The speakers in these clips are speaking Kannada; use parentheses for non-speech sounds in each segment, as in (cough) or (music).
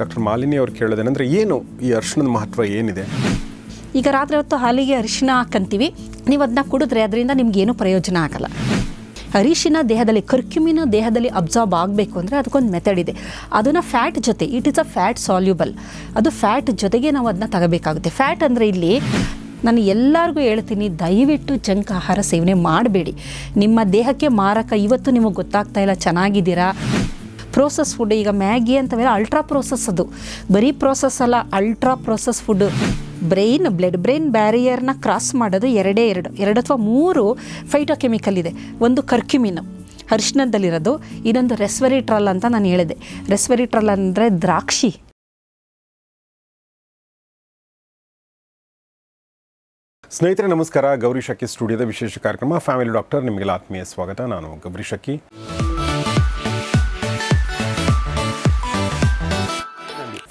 ಡಾಕ್ಟರ್ ಮಾಲಿನಿ ಅವ್ರು ಕೇಳೋದೇನೆಂದ್ರೆ ಏನು ಈ ಅರ್ಶಿಣದ ಮಹತ್ವ ಏನಿದೆ? ಈಗ ರಾತ್ರಿ ಹೊತ್ತು ಹಾಲಿಗೆ ಅರಿಶಿನ ಹಾಕಂತೀವಿ. ನೀವು ಅದನ್ನ ಕುಡಿದ್ರೆ ಅದರಿಂದ ನಿಮ್ಗೇನು ಪ್ರಯೋಜನ ಆಗಲ್ಲ. ಅರಿಶಿನ ದೇಹದಲ್ಲಿ, ಕರ್ಕ್ಯುಮಿನ ದೇಹದಲ್ಲಿ ಅಬ್ಸಾರ್ಬ್ ಆಗಬೇಕು ಅಂದರೆ ಅದಕ್ಕೊಂದು ಮೆಥಡ್ ಇದೆ. ಅದನ್ನು ಫ್ಯಾಟ್ ಜೊತೆ it is a fat soluble ಅದು ಫ್ಯಾಟ್ ಜೊತೆಗೆ ನಾವು ಅದನ್ನ ತಗೋಬೇಕಾಗುತ್ತೆ. ಫ್ಯಾಟ್ ಅಂದರೆ ಇಲ್ಲಿ ನಾನು ಎಲ್ಲರಿಗೂ ಹೇಳ್ತೀನಿ, ದಯವಿಟ್ಟು ಜಂಕ್ ಆಹಾರ ಸೇವನೆ ಮಾಡಬೇಡಿ. ನಿಮ್ಮ ದೇಹಕ್ಕೆ ಮಾರಕ, ಇವತ್ತು ನಿಮಗೆ ಗೊತ್ತಾಗ್ತಾ ಇಲ್ಲ, ಚೆನ್ನಾಗಿದ್ದೀರಾ? ಪ್ರೋಸೆಸ್ ಫುಡ್ ಈಗ ಮ್ಯಾಗಿ ಅಂತವೆಲ್ಲ ಅಲ್ಟ್ರಾ ಪ್ರೋಸೆಸ್ ಅದು. ಬರೀ ಪ್ರೋಸೆಸ್ ಅಲ್ಲ ultra process food brain blood brain ಬ್ಯಾರಿಯರ್ನ cross ಮಾಡೋದು ಎರಡೇ ಎರಡು. ಎರಡು ಅಥವಾ ಮೂರು ಫೈಟೋಕೆಮಿಕಲ್ ಇದೆ. ಒಂದು ಕರ್ಕ್ಯುಮಿನ್ ಅರಿಶಿನದಲ್ಲಿರೋದು, ಇನ್ನೊಂದು ರೆಸ್ವೆರಿಟ್ರಲ್ ಅಂತ ನಾನು ಹೇಳಿದೆ. ರೆಸ್ವೆರಿಟ್ರಲ್ ಅಂದರೆ ದ್ರಾಕ್ಷಿ. ಸ್ನೇಹಿತರೆ, ನಮಸ್ಕಾರ. ಗೌರಿ ಶಕ್ಕಿ ಸ್ಟುಡಿಯೋದ ವಿಶೇಷ ಕಾರ್ಯಕ್ರಮ. ಫ್ಯಾಮಿಲಿ ಡಾಕ್ಟರ್, ನಿಮಗೆಲ್ಲ ಆತ್ಮೀಯ ಸ್ವಾಗತ. ನಾನು ಗೌರಿ ಶಕ್ಕಿ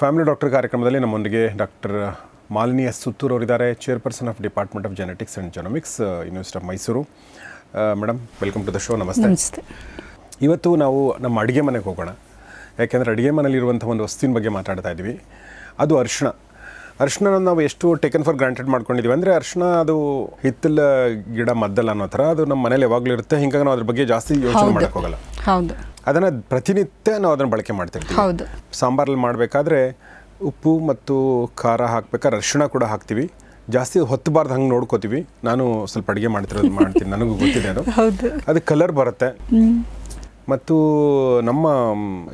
ಫ್ಯಾಮಿಲಿ ಡಾಕ್ಟರ್ ಕಾರ್ಯಕ್ರಮದಲ್ಲಿ ನಮ್ಮೊಂದಿಗೆ ಡಾಕ್ಟರ್ ಮಾಲಿನಿ ಎಸ್ ಸುತ್ತೂರ್ ಅವರಿದ್ದಾರೆ chairperson of department of genetics and genomics university of Mysuru. Madam welcome to the show ನಮಸ್ತೆ. ನಮಸ್ತೆ. ಇವತ್ತು ನಾವು ನಮ್ಮ ಅಡುಗೆ ಮನೆಗೆ ಹೋಗೋಣ. ಯಾಕೆಂದರೆ ಅಡುಗೆ ಮನೆಯಲ್ಲಿರುವಂಥ ಒಂದು ವಸ್ತುವಿನ ಬಗ್ಗೆ ಮಾತಾಡ್ತಾ ಇದ್ವಿ ಅದು ಅರ್ಶಿಣ. ಅರ್ಶಿಣನ ನಾವು ಎಷ್ಟು ಟೇಕನ್ ಫಾರ್ ಗ್ರಾಂಟೆಡ್ ಮಾಡ್ಕೊಂಡಿದ್ದೀವಿ ಅಂದರೆ ಅರ್ಶಿಣ ಅದು ಹಿತ್ತಲ ಗಿಡ ಮದ್ದಲ್ಲ ಅನ್ನೋ ಥರ ಅದು ನಮ್ಮ ಮನೇಲಿ ಯಾವಾಗಲೂ ಇರುತ್ತೆ. ಹಿಂಗಾಗಿ ನಾವು ಅದ್ರ ಬಗ್ಗೆ ಜಾಸ್ತಿ ಯೋಚನೆ ಮಾಡೋಕ್ಕೋಗಲ್ಲ ಹೋಗಲ್ಲ. ಹೌದು. ಅದನ್ನು ಪ್ರತಿನಿತ್ಯ ನಾವು ಅದನ್ನು ಬಳಕೆ ಮಾಡ್ತಿರ್ತೀವಿ ಹೌದು. ಸಾಂಬಾರಲ್ಲಿ ಮಾಡಬೇಕಾದ್ರೆ ಉಪ್ಪು ಮತ್ತು ಖಾರ ಹಾಕ್ಬೇಕಾದ್ರೆ ಅರಿಶಿಣ ಕೂಡ ಹಾಕ್ತೀವಿ. ಜಾಸ್ತಿ ಹೊತ್ತಬಾರ್ದು ಹಂಗೆ ನೋಡ್ಕೋತೀವಿ. ನಾನು ಸ್ವಲ್ಪ ಅಡುಗೆ ಮಾಡ್ತಿರೋದು ಮಾಡ್ತೀನಿ. ನನಗೂ ಗೊತ್ತಿದೆ ಅದು. (laughs) ಅದು ಕಲರ್ ಬರುತ್ತೆ. ಮತ್ತು ನಮ್ಮ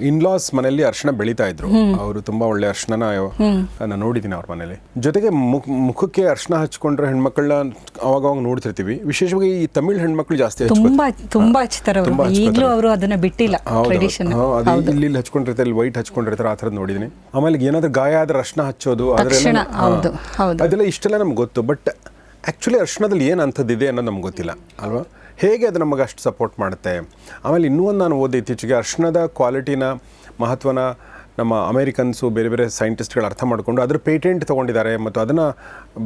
ಇನ್ಲಾಸ್ ಮನೆಯಲ್ಲಿ ಅರ್ಶನ ಬೆಳೀತಾ ಇದ್ರು. ಅವರು ತುಂಬಾ ಒಳ್ಳೆ ಅರ್ಶನ ನಾನು ನೋಡಿದ್ದೀನಿ ಅವ್ರ ಮನೇಲಿ ಜೊತೆಗೆ ಮುಖ ಮುಖಕ್ಕೆ ಅರ್ಶನ ಹಚ್ಕೊಂಡ್ರೆ ಹೆಣ್ಮಕ್ಳನ್ನ ಅವಾಗ ಅವಾಗ ನೋಡ್ತಿರ್ತೀವಿ. ವಿಶೇಷವಾಗಿ ಈ ತಮಿಳ್ ಹೆಣ್ಮಕ್ಳು ಜಾಸ್ತಿ ತುಂಬಾ ತುಂಬಾ. ಈಗಲೂ ಅವರು ಅದನ್ನ ಬಿಟ್ಟಿಲ್ಲ. ಅದು ಇಲ್ಲಿ ಹಚ್ಕೊಂಡಿರ್ತಾರೆ ಇಲ್ಲಿ ವೈಟ್ ಹಚ್ಕೊಂಡಿರ್ತಾರೆ ಆ ಥರದ್ದು ನೋಡಿದೀನಿ. ಆಮೇಲೆ ಏನಾದ್ರೂ ಗಾಯ ಆದ್ರೆ ಅರ್ಶನ ಹಚ್ಚೋದು ಅದರೆಲ್ಲ. ಅದೆಲ್ಲ ಇಷ್ಟೆಲ್ಲ ನಮ್ಗೆ ಗೊತ್ತು ಬಟ್ ಆಕ್ಚುಲಿ ಅರ್ಶನದಲ್ಲಿ ಏನು ಅಂಥದ್ದಿದೆ ಅನ್ನೋದು ನಮ್ಗೆ ಗೊತ್ತಿಲ್ಲ ಅಲ್ವಾ? ಹೇಗೆ ಅದು ನಮಗೆ ಅಷ್ಟು ಸಪೋರ್ಟ್ ಮಾಡುತ್ತೆ? ಆಮೇಲೆ ಇನ್ನೂ ಒಂದು ನಾನು ಓದಿ ಇತ್ತೀಚೆಗೆ ಅರ್ಶನದ ಕ್ವಾಲಿಟಿನ ಮಹತ್ವನ ನಮ್ಮ ಅಮೇರಿಕನ್ಸು ಬೇರೆ ಬೇರೆ ಸೈಂಟಿಸ್ಟ್ಗಳು ಅರ್ಥ ಮಾಡಿಕೊಂಡು ಅದರ ಪೇಟೆಂಟ್ ತೊಗೊಂಡಿದ್ದಾರೆ ಮತ್ತು ಅದನ್ನು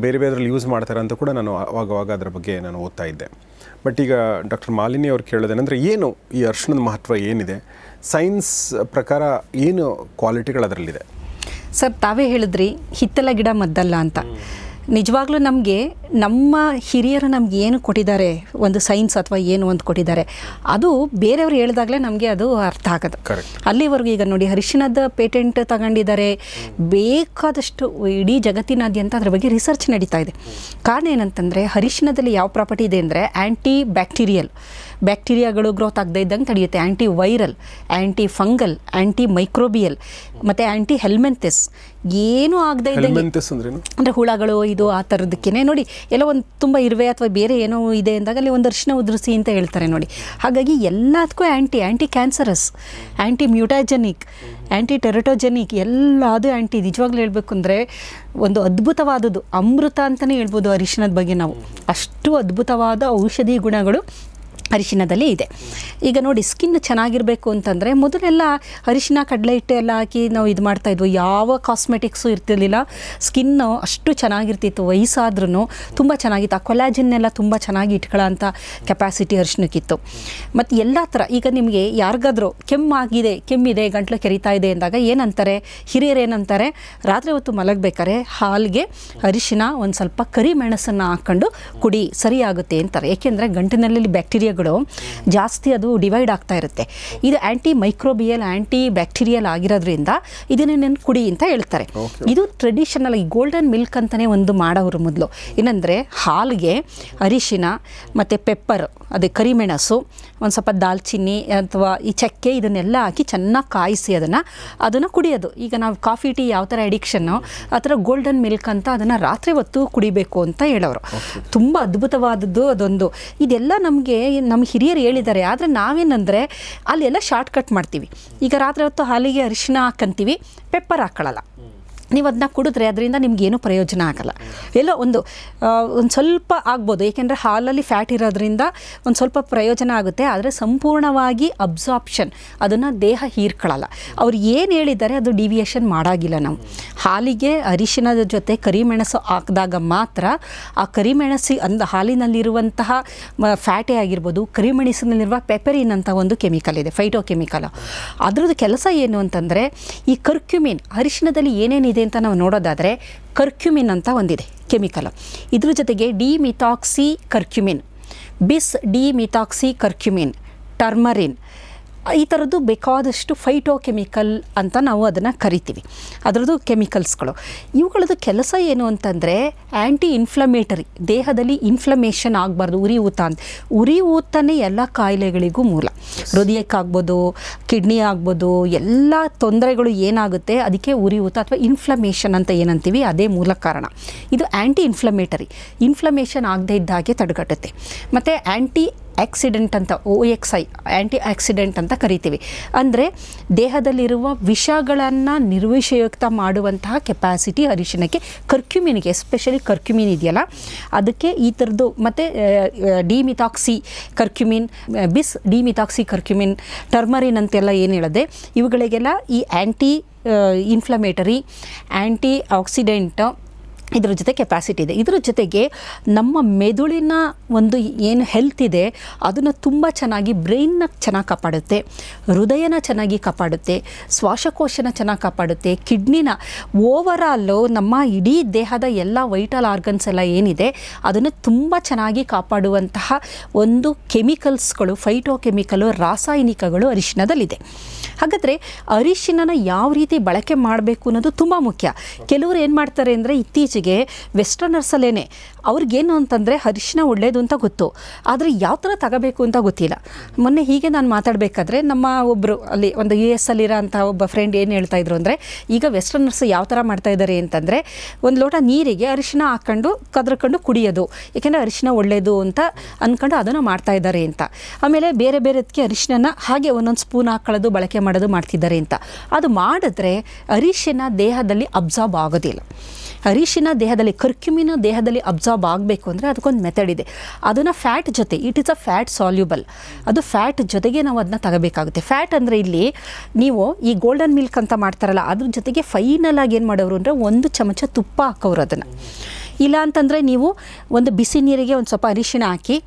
ಬೇರೆ ಬೇರೆದ್ರಲ್ಲಿ ಯೂಸ್ ಮಾಡ್ತಾರೆ ಅಂತ ಕೂಡ ನಾನು ಆವಾಗವಾಗ ಅದರ ಬಗ್ಗೆ ನಾನು ಓದ್ತಾ ಇದ್ದೆ. ಬಟ್ ಈಗ ಡಾಕ್ಟರ್ ಮಾಲಿನಿ ಅವ್ರು ಕೇಳೋದೇನೆಂದರೆ ಏನು ಈ ಅರ್ಶನದ ಮಹತ್ವ ಏನಿದೆ? ಸೈನ್ಸ್ ಪ್ರಕಾರ ಏನು ಕ್ವಾಲಿಟಿಗಳು ಅದರಲ್ಲಿದೆ ಸರ್, ತಾವೇ ಹೇಳಿದ್ರಿ ಹಿತ್ತಲ ಗಿಡ ಮದ್ದಲ್ಲ ಅಂತ. ನಿಜವಾಗ್ಲೂ ನಮಗೆ ನಮ್ಮ ಹಿರಿಯರು ನಮ್ಗೆ ಏನು ಕೊಟ್ಟಿದ್ದಾರೆ ಒಂದು ಸೈನ್ಸ್ ಅಥವಾ ಏನು ಒಂದು ಕೊಟ್ಟಿದ್ದಾರೆ ಅದು ಬೇರೆಯವ್ರು ಹೇಳಿದಾಗಲೇ ನಮಗೆ ಅದು ಅರ್ಥ ಆಗೋದು. ಅಲ್ಲಿವರೆಗೂ ಈಗ ನೋಡಿ ಹರಿಶಿನದ ಪೇಟೆಂಟ್ ತಗೊಂಡಿದ್ದಾರೆ. ಬೇಕಾದಷ್ಟು ಇಡೀ ಜಗತ್ತಿನಾದ್ಯಂತ ಅದ್ರ ಬಗ್ಗೆ ರಿಸರ್ಚ್ ನಡೀತಾ ಇದೆ. ಕಾರಣ ಏನಂತಂದರೆ ಹರಿಶಿನದಲ್ಲಿ ಯಾವ ಪ್ರಾಪರ್ಟಿ ಇದೆ ಅಂದರೆ ಆ್ಯಂಟಿ ಬ್ಯಾಕ್ಟೀರಿಯಲ್ ಬ್ಯಾಕ್ಟೀರಿಯಾಗಳು ಗ್ರೋತ್ ಆಗದೇ ಇದ್ದಂಗೆ ತಡೆಯುತ್ತೆ. ಆ್ಯಂಟಿ ವೈರಲ್ ಆ್ಯಂಟಿ ಫಂಗಲ್ ಆ್ಯಂಟಿ ಮೈಕ್ರೋಬಿಯಲ್ ಮತ್ತು ಆ್ಯಂಟಿ ಹೆಲ್ಮೆಂತಿಸ್ ಏನೂ ಆಗದೇ ಇದ್ದಂಗೆ ಅಂದರೆ ಹುಳಗಳು ಇದು ಆ ಥರದಕ್ಕೇ ನೋಡಿ ಎಲ್ಲ ಒಂದು ತುಂಬ ಇರುವೆ ಅಥವಾ ಬೇರೆ ಏನೋ ಇದೆ ಅಂದಾಗ ಅಲ್ಲಿ ಒಂದು ಅರಿಶಿನ ಉದುರಿಸಿ ಅಂತ ಹೇಳ್ತಾರೆ ನೋಡಿ. ಹಾಗಾಗಿ ಎಲ್ಲದಕ್ಕೂ anti anticancerous antimutagenic antiteratogenic ಎಲ್ಲದು ಆ್ಯಂಟಿ ನಿಜವಾಗ್ಲೂ ಹೇಳಬೇಕು ಅಂದರೆ ಒಂದು ಅದ್ಭುತವಾದದ್ದು. ಅಮೃತ ಅಂತಲೇ ಹೇಳ್ಬೋದು ಅರಿಶಿನದ ಬಗ್ಗೆ ನಾವು. ಅಷ್ಟು ಅದ್ಭುತವಾದ ಔಷಧಿ ಗುಣಗಳು ಅರಿಶಿಣದಲ್ಲಿ ಇದೆ. ಈಗ ನೋಡಿ ಸ್ಕಿನ್ ಚೆನ್ನಾಗಿರಬೇಕು ಅಂತಂದರೆ ಮೊದಲೆಲ್ಲ ಅರಿಶಿನ, ಕಡಲೆ ಹಿಟ್ಟು ಎಲ್ಲ ಹಾಕಿ ನಾವು ಇದು ಮಾಡ್ತಾಯಿದ್ವು ಯಾವ ಕಾಸ್ಮೆಟಿಕ್ಸು ಇರ್ತಿರ್ಲಿಲ್ಲ. ಸ್ಕಿನ್ನು ಅಷ್ಟು ಚೆನ್ನಾಗಿರ್ತಿತ್ತು. ವಯಸ್ಸಾದ್ರೂ ತುಂಬ ಚೆನ್ನಾಗಿತ್ತು. ಆ ಕೊಲಾಜಿನ್ನೆಲ್ಲ ತುಂಬ ಚೆನ್ನಾಗಿ ಇಟ್ಕೊಳ್ಳೋ ಅಂಥ ಕೆಪಾಸಿಟಿ ಅರಿಶಿನಕ್ಕಿತ್ತು. ಮತ್ತು ಎಲ್ಲ ಥರ ಈಗ ನಿಮಗೆ ಯಾರಿಗಾದ್ರೂ ಕೆಮ್ಮಾಗಿದೆ ಕೆಮ್ಮಿದೆ ಗಂಟ್ಲು ಕೆರಿತಾ ಇದೆ ಅಂದಾಗ ಏನಂತಾರೆ? ಹಿರಿಯರು ಏನಂತಾರೆ? ರಾತ್ರಿ ಹೊತ್ತು ಮಲಗಬೇಕಾದ್ರೆ ಹಾಲಿಗೆ ಅರಿಶಿನ ಒಂದು ಸ್ವಲ್ಪ ಕರಿ ಮೆಣಸನ್ನು ಹಾಕ್ಕೊಂಡು ಕುಡಿ, ಸರಿಯಾಗುತ್ತೆ ಅಂತಾರೆ. ಏಕೆಂದರೆ ಗಂಟಿನಲ್ಲಿ ಬ್ಯಾಕ್ಟೀರಿಯಾಗಳು ಜಾಸ್ತಿ ಅದು ಡಿವೈಡ್ ಆಗ್ತಾ ಇರುತ್ತೆ. ಇದು ಆ್ಯಂಟಿ ಮೈಕ್ರೋಬಿಯಲ್ ಆ್ಯಂಟಿ ಬ್ಯಾಕ್ಟೀರಿಯಲ್ ಆಗಿರೋದ್ರಿಂದ ಇದನ್ನೇ ನೆನ್ ಕುಡಿ ಅಂತ ಹೇಳ್ತಾರೆ. ಇದು ಟ್ರೆಡಿಷನಲ್ ಈ ಗೋಲ್ಡನ್ ಮಿಲ್ಕ್ ಅಂತಲೇ ಒಂದು ಮಾಡೋರು ಮೊದಲು. ಏನಂದರೆ ಹಾಲಿಗೆ ಅರಿಶಿನ ಮತ್ತು ಪೆಪ್ಪರ್ ಅದೇ ಕರಿಮೆಣಸು ಒಂದು ಸ್ವಲ್ಪ ದಾಲ್ಚಿನ್ನಿ ಅಥವಾ ಈ ಚಕ್ಕೆ ಇದನ್ನೆಲ್ಲ ಹಾಕಿ ಚೆನ್ನಾಗಿ ಕಾಯಿಸಿ ಅದನ್ನು ಅದನ್ನು ಕುಡಿಯೋದು. ಈಗ ನಾವು ಕಾಫಿ ಟೀ ಯಾವ ಥರ ಎಡಿಕ್ಷನ್ನು ಆ ಥರ ಗೋಲ್ಡನ್ ಮಿಲ್ಕ್ ಅಂತ ಅದನ್ನು ರಾತ್ರಿ ಹೊತ್ತು ಕುಡಿಬೇಕು ಅಂತ ಹೇಳೋರು ತುಂಬ ಅದ್ಭುತವಾದದ್ದು ಅದೊಂದು. ಇದೆಲ್ಲ ನಮಗೆ ನಮ್ಮ ಹಿರಿಯರು ಹೇಳಿದ್ದಾರೆ, ಆದರೆ ನಾವೇನಂದರೆ ಅಲ್ಲೆಲ್ಲ ಶಾರ್ಟ್ ಕಟ್ ಮಾಡ್ತೀವಿ. ಈಗ ರಾತ್ರಿ ಹೊತ್ತು ಹಾಲಿಗೆ ಅರಿಶಿನ ಹಾಕ್ಕಂತೀವಿ ಪೆಪ್ಪರ್ ಹಾಕೊಳ್ಳಲ್ಲ. ನೀವು ಅದನ್ನ ಕುಡಿದ್ರೆ ಅದರಿಂದ ನಿಮ್ಗೇನು ಪ್ರಯೋಜನ ಆಗಲ್ಲ. ಎಲ್ಲೋ ಒಂದು ಒಂದು ಸ್ವಲ್ಪ ಆಗ್ಬೋದು. ಏಕೆಂದರೆ ಹಾಲಲ್ಲಿ ಫ್ಯಾಟ್ ಇರೋದ್ರಿಂದ ಒಂದು ಸ್ವಲ್ಪ ಪ್ರಯೋಜನ ಆಗುತ್ತೆ. ಆದರೆ ಸಂಪೂರ್ಣವಾಗಿ ಅಬ್ಸಾರ್ಪ್ಷನ್ ಅದನ್ನು ದೇಹ ಹೀರ್ಕೊಳ್ಳಲ್ಲ. ಅವ್ರು ಏನು ಹೇಳಿದ್ದಾರೆ ಅದು ಡಿವಿಯೇಷನ್ ಮಾಡಾಗಿಲ್ಲ ನಾವು. ಹಾಲಿಗೆ ಅರಿಶಿನದ ಜೊತೆ ಕರಿಮೆಣಸು ಹಾಕಿದಾಗ ಮಾತ್ರ ಆ ಕರಿಮೆಣಸಿ ಅಂದ ಹಾಲಿನಲ್ಲಿರುವಂತಹ ಫ್ಯಾಟೇ ಆಗಿರ್ಬೋದು, ಕರಿಮೆಣಸಿನಲ್ಲಿರುವ ಪೆಪರಿನ್ ಅಂತ ಒಂದು ಕೆಮಿಕಲ್ ಇದೆ ಫೈಟೋ ಕೆಮಿಕಲ್ ಅದರದ್ದು ಕೆಲಸ ಏನು ಅಂತಂದರೆ ಈ ಕರ್ಕ್ಯುಮಿನ್ ಅರಿಶಿನದಲ್ಲಿ ಏನೇನಿದೆ ಅಂತ ನಾವು ನೋಡೋದಾದರೆ ಕರ್ಕ್ಯುಮಿನ್ ಅಂತ ಒಂದಿದೆ ಕೆಮಿಕಲ್. ಇದ್ರ ಜೊತೆಗೆ ಡಿ ಮಿಥಾಕ್ಸಿ ಕರ್ಕ್ಯುಮಿನ್. ಬಿಸ್ ಡಿ ಮಿಥಾಕ್ಸಿ ಕರ್ಕ್ಯುಮಿನ್. ಟರ್ಮರಿನ್. ಈ ಥರದ್ದು ಬೇಕಾದಷ್ಟು ಫೈಟೋ ಕೆಮಿಕಲ್ ಅಂತ ನಾವು ಅದನ್ನು ಕರಿತೀವಿ. ಅದರದ್ದು ಕೆಮಿಕಲ್ಸ್ಗಳು ಇವುಗಳದ್ದು ಕೆಲಸ ಏನು ಅಂತಂದರೆ ಆ್ಯಂಟಿ ಇನ್ಫ್ಲಮೇಟರಿ ದೇಹದಲ್ಲಿ ಇನ್ಫ್ಲಮೇಷನ್ ಆಗಬಾರ್ದು, ಉರಿ ಊತ ಅಂತ. ಉರಿ ಊತನೇ ಎಲ್ಲ ಕಾಯಿಲೆಗಳಿಗೂ ಮೂಲ. ಹೃದಯಕ್ಕಾಗ್ಬೋದು ಕಿಡ್ನಿ ಆಗ್ಬೋದು, ಎಲ್ಲ ತೊಂದರೆಗಳು ಏನಾಗುತ್ತೆ? ಅದಕ್ಕೆ ಉರಿ ಊತ ಅಥವಾ ಇನ್ಫ್ಲಮೇಷನ್ ಅಂತ ಏನಂತೀವಿ? ಅದೇ ಮೂಲ ಕಾರಣ. ಇದು ಆ್ಯಂಟಿ ಇನ್ಫ್ಲಮೇಟರಿ ಇನ್ಫ್ಲಮೇಷನ್ ಆಗದೇ ಇದ್ದ ಹಾಗೆ ತಡೆಗಟ್ಟುತ್ತೆ. ಮತ್ತು ಆ್ಯಂಟಿ ಆಕ್ಸಿಡೆಂಟ್ ಅಂತ O X I anti accident ಅಂತ ಕರಿತೀವಿ. ಅಂದರೆ ದೇಹದಲ್ಲಿರುವ ವಿಷಗಳನ್ನು ನಿರ್ವಿಷಯುಕ್ತ ಮಾಡುವಂತಹ ಕೆಪಾಸಿಟಿ ಅರಿಶಿಣಕ್ಕೆ ಕರ್ಕ್ಯುಮಿನ್ಗೆ ಎಸ್ಪೆಷಲಿ ಕರ್ಕ್ಯುಮಿನ್ ಇದೆಯಲ್ಲ, ಅದಕ್ಕೆ ಈ ಥರದ್ದು ಮತ್ತು ಡಿಮಿಥಾಕ್ಸಿ ಕರ್ಕ್ಯುಮಿನ್ ಬಿಸ್ ಡಿಮಿಥಾಕ್ಸಿ ಕರ್ಕ್ಯುಮಿನ್ ಟರ್ಮರಿನ್ ಅಂತೆಲ್ಲ ಏನು ಹೇಳಿದೆ, ಇವುಗಳಿಗೆಲ್ಲ ಈ ಆ್ಯಂಟಿ ಇನ್ಫ್ಲಮೇಟರಿ ಆ್ಯಂಟಿ ಆಕ್ಸಿಡೆಂಟ್ ಇದ್ರ ಜೊತೆ ಕೆಪಾಸಿಟಿ ಇದೆ. ಇದರ ಜೊತೆಗೆ ನಮ್ಮ ಮೆದುಳಿನ ಒಂದು ಏನು ಹೆಲ್ತ್ ಇದೆ, ಅದನ್ನು ತುಂಬ ಚೆನ್ನಾಗಿ ಬ್ರೈನ್ನ ಚೆನ್ನಾಗಿ ಕಾಪಾಡುತ್ತೆ, ಹೃದಯನ ಚೆನ್ನಾಗಿ ಕಾಪಾಡುತ್ತೆ, ಶ್ವಾಸಕೋಶನ ಚೆನ್ನಾಗಿ ಕಾಪಾಡುತ್ತೆ ಕಿಡ್ನಿನ ಓವರಾಲು ನಮ್ಮ ಇಡೀ ದೇಹದ ಎಲ್ಲ ವೈಟಲ್ ಆರ್ಗನ್ಸ್ ಎಲ್ಲ ಏನಿದೆ, ಅದನ್ನು ತುಂಬ ಚೆನ್ನಾಗಿ ಕಾಪಾಡುವಂತಹ ಒಂದು ಕೆಮಿಕಲ್ಸ್ಗಳು ಫೈಟೋ ಕೆಮಿಕಲು ರಾಸಾಯನಿಕಗಳು ಅರಿಶಿನದಲ್ಲಿದೆ ಹಾಗಾದರೆ ಅರಿಶಿನನ ಯಾವ ರೀತಿ ಬಳಕೆ ಮಾಡಬೇಕು ಅನ್ನೋದು ತುಂಬ ಮುಖ್ಯ. ಕೆಲವರು ಏನು ಮಾಡ್ತಾರೆ ಅಂದರೆ ಇತ್ತೀಚೆಗೆ ವೆಸ್ಟರ್ನರ್ಸಲ್ಲೇನೆ ಅವ್ರಿಗೇನು ಅಂತಂದರೆ ಅರಿಶಿನ ಒಳ್ಳೆಯದು ಅಂತ ಗೊತ್ತು. ಆದರೆ ಯಾವ ಥರ ತಗೋಬೇಕು ಅಂತ ಗೊತ್ತಿಲ್ಲ. ಮೊನ್ನೆ ಹೀಗೆ ನಾನು ಮಾತಾಡಬೇಕಾದ್ರೆ ನಮ್ಮ ಒಬ್ಬರು ಅಲ್ಲಿ ಒಂದು ಯು ಎಸ್ ಅಲ್ಲಿರೋ ಅಂಥ ಒಬ್ಬ ಫ್ರೆಂಡ್ ಏನು ಹೇಳ್ತಾ ಇದ್ರು ಅಂದರೆ, ಈಗ ವೆಸ್ಟರ್ನರ್ಸ್ ಯಾವ ಥರ ಮಾಡ್ತಾ ಇದ್ದಾರೆ ಅಂತಂದರೆ, ಒಂದು ಲೋಟ ನೀರಿಗೆ ಅರಿಶಿನ ಹಾಕ್ಕೊಂಡು ಕದ್ರಕೊಂಡು ಕುಡಿಯೋದು. ಏಕೆಂದರೆ ಅರಿಶಿನ ಒಳ್ಳೆಯದು ಅಂತ ಅಂದ್ಕೊಂಡು ಅದನ್ನು ಮಾಡ್ತಾ ಇದ್ದಾರೆ ಅಂತ. ಆಮೇಲೆ ಬೇರೆ ಬೇರೆದಕ್ಕೆ ಅರಿಶಿನ ಹಾಗೆ ಒಂದೊಂದು ಸ್ಪೂನ್ ಹಾಕೊಳ್ಳೋದು, ಬಳಕೆ ಮಾಡೋದು ಮಾಡ್ತಿದ್ದಾರೆ ಅಂತ. ಅದು ಮಾಡಿದ್ರೆ ಅರಿಶಿನ ದೇಹದಲ್ಲಿ ಅಬ್ಸಾರ್ಬ್ ಆಗೋದಿಲ್ಲ. ಅರಿಶಿನ ದೇಹದಲ್ಲಿ, ಕರ್ಕ್ಯುಮಿನ ದೇಹದಲ್ಲಿ ಅಬ್ಸಾರ್ಬ್ ಆಗಬೇಕು ಅಂದರೆ ಅದಕ್ಕೊಂದು ಮೆಥಡ್ ಇದೆ. ಅದನ್ನು ಫ್ಯಾಟ್ ಜೊತೆ it is a fat soluble ಅದು ಫ್ಯಾಟ್ ಜೊತೆಗೆ ನಾವು ಅದನ್ನ ತಗೋಬೇಕಾಗುತ್ತೆ. ಫ್ಯಾಟ್ ಅಂದರೆ ಇಲ್ಲಿ ನೀವು ಈ ಗೋಲ್ಡನ್ ಮಿಲ್ಕ್ ಅಂತ ಮಾಡ್ತಾರಲ್ಲ, ಅದ್ರ ಜೊತೆಗೆ ಫೈನಲ್ ಆಗಿ ಏನು ಮಾಡೋರು ಅಂದರೆ ಒಂದು ಚಮಚ ತುಪ್ಪ ಹಾಕೋರು ಅದನ್ನು. ಇಲ್ಲ ಅಂತಂದರೆ ನೀವು ಒಂದು ಬಿಸಿ ನೀರಿಗೆ ಒಂದು ಸ್ವಲ್ಪ ಅರಿಶಿನ ಹಾಕಿ,